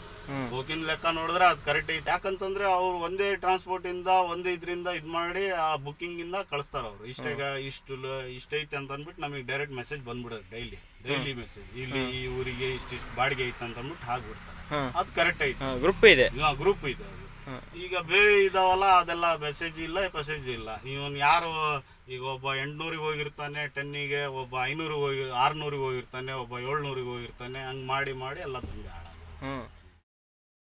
ಹೋಗಿನ ಲೆಕ್ಕ ನೋಡಿದ್ರೆ ಅದು ಕರೆಕ್ಟ್ ಐತೆ. ಯಾಕಂತಂದ್ರೆ ಅವ್ರು ಒಂದೇ ಟ್ರಾನ್ಸ್ಪೋರ್ಟ್ ಇಂದ ಒಂದೇ ಇದರಿಂದ ಇದು ಮಾಡಿ ಆ ಬುಕ್ಕಿಂಗ್ ಇಂದ ಕಳಿಸ್ತಾರ ಅವ್ರು. ಇಷ್ಟೇಗ ಇಷ್ಟು ಇಷ್ಟೈತೆ ಇಷ್ಟ ಐತೆ ಅಂತ ಅಂದ್ಬಿಟ್ಟು ನಮಗೆ ಡೈರೆಕ್ಟ್ ಮೆಸೇಜ್ ಬಂದ್ಬಿಡೋದು ಡೈಲಿ ಡೈಲಿ ಮೆಸೇಜ್ ಇಲ್ಲಿ ಈ ಊರಿಗೆ ಇಷ್ಟಿಷ್ಟು ಬಾಡಿಗೆ ಐತೆ ಅಂತ ಅಂದ್ಬಿಟ್ಟು ಹಾಕ್ಬಿಡ್ತಾರೆ. ಬಿಡ್ತಾರೆ ಅದು ಕರೆಕ್ಟ್ ಐತೆ. ಗ್ರೂಪ್ ಇದೆ. ಗ್ರೂಪ್ ಇದೆ ಈಗ ಬೇರೆ ಇದಾವಲ್ಲ, ಅದೆಲ್ಲ ಮೆಸೇಜ್ ಇಲ್ಲ ಮೆಸೇಜ್ ಇಲ್ಲ. ಇವನ್ ಯಾರು, ಈಗ ಒಬ್ಬ ಎಂಟ್ನೂರಿಗೆ ಹೋಗಿರ್ತಾನೆ, ಟೆನ್ನಿಗೆ, ಒಬ್ಬ ಐನೂರಿಗೆ ಹೋಗಿ, ಆರ್ನೂರಿಗೆ ಹೋಗಿರ್ತಾನೆ, ಒಬ್ಬ ಏಳ್ನೂರಿಗೆ ಹೋಗಿರ್ತಾನೆ, ಹಂಗ್ ಮಾಡಿ ಮಾಡಿ ಎಲ್ಲ ತಂದೆ ಹಾಳಾಗ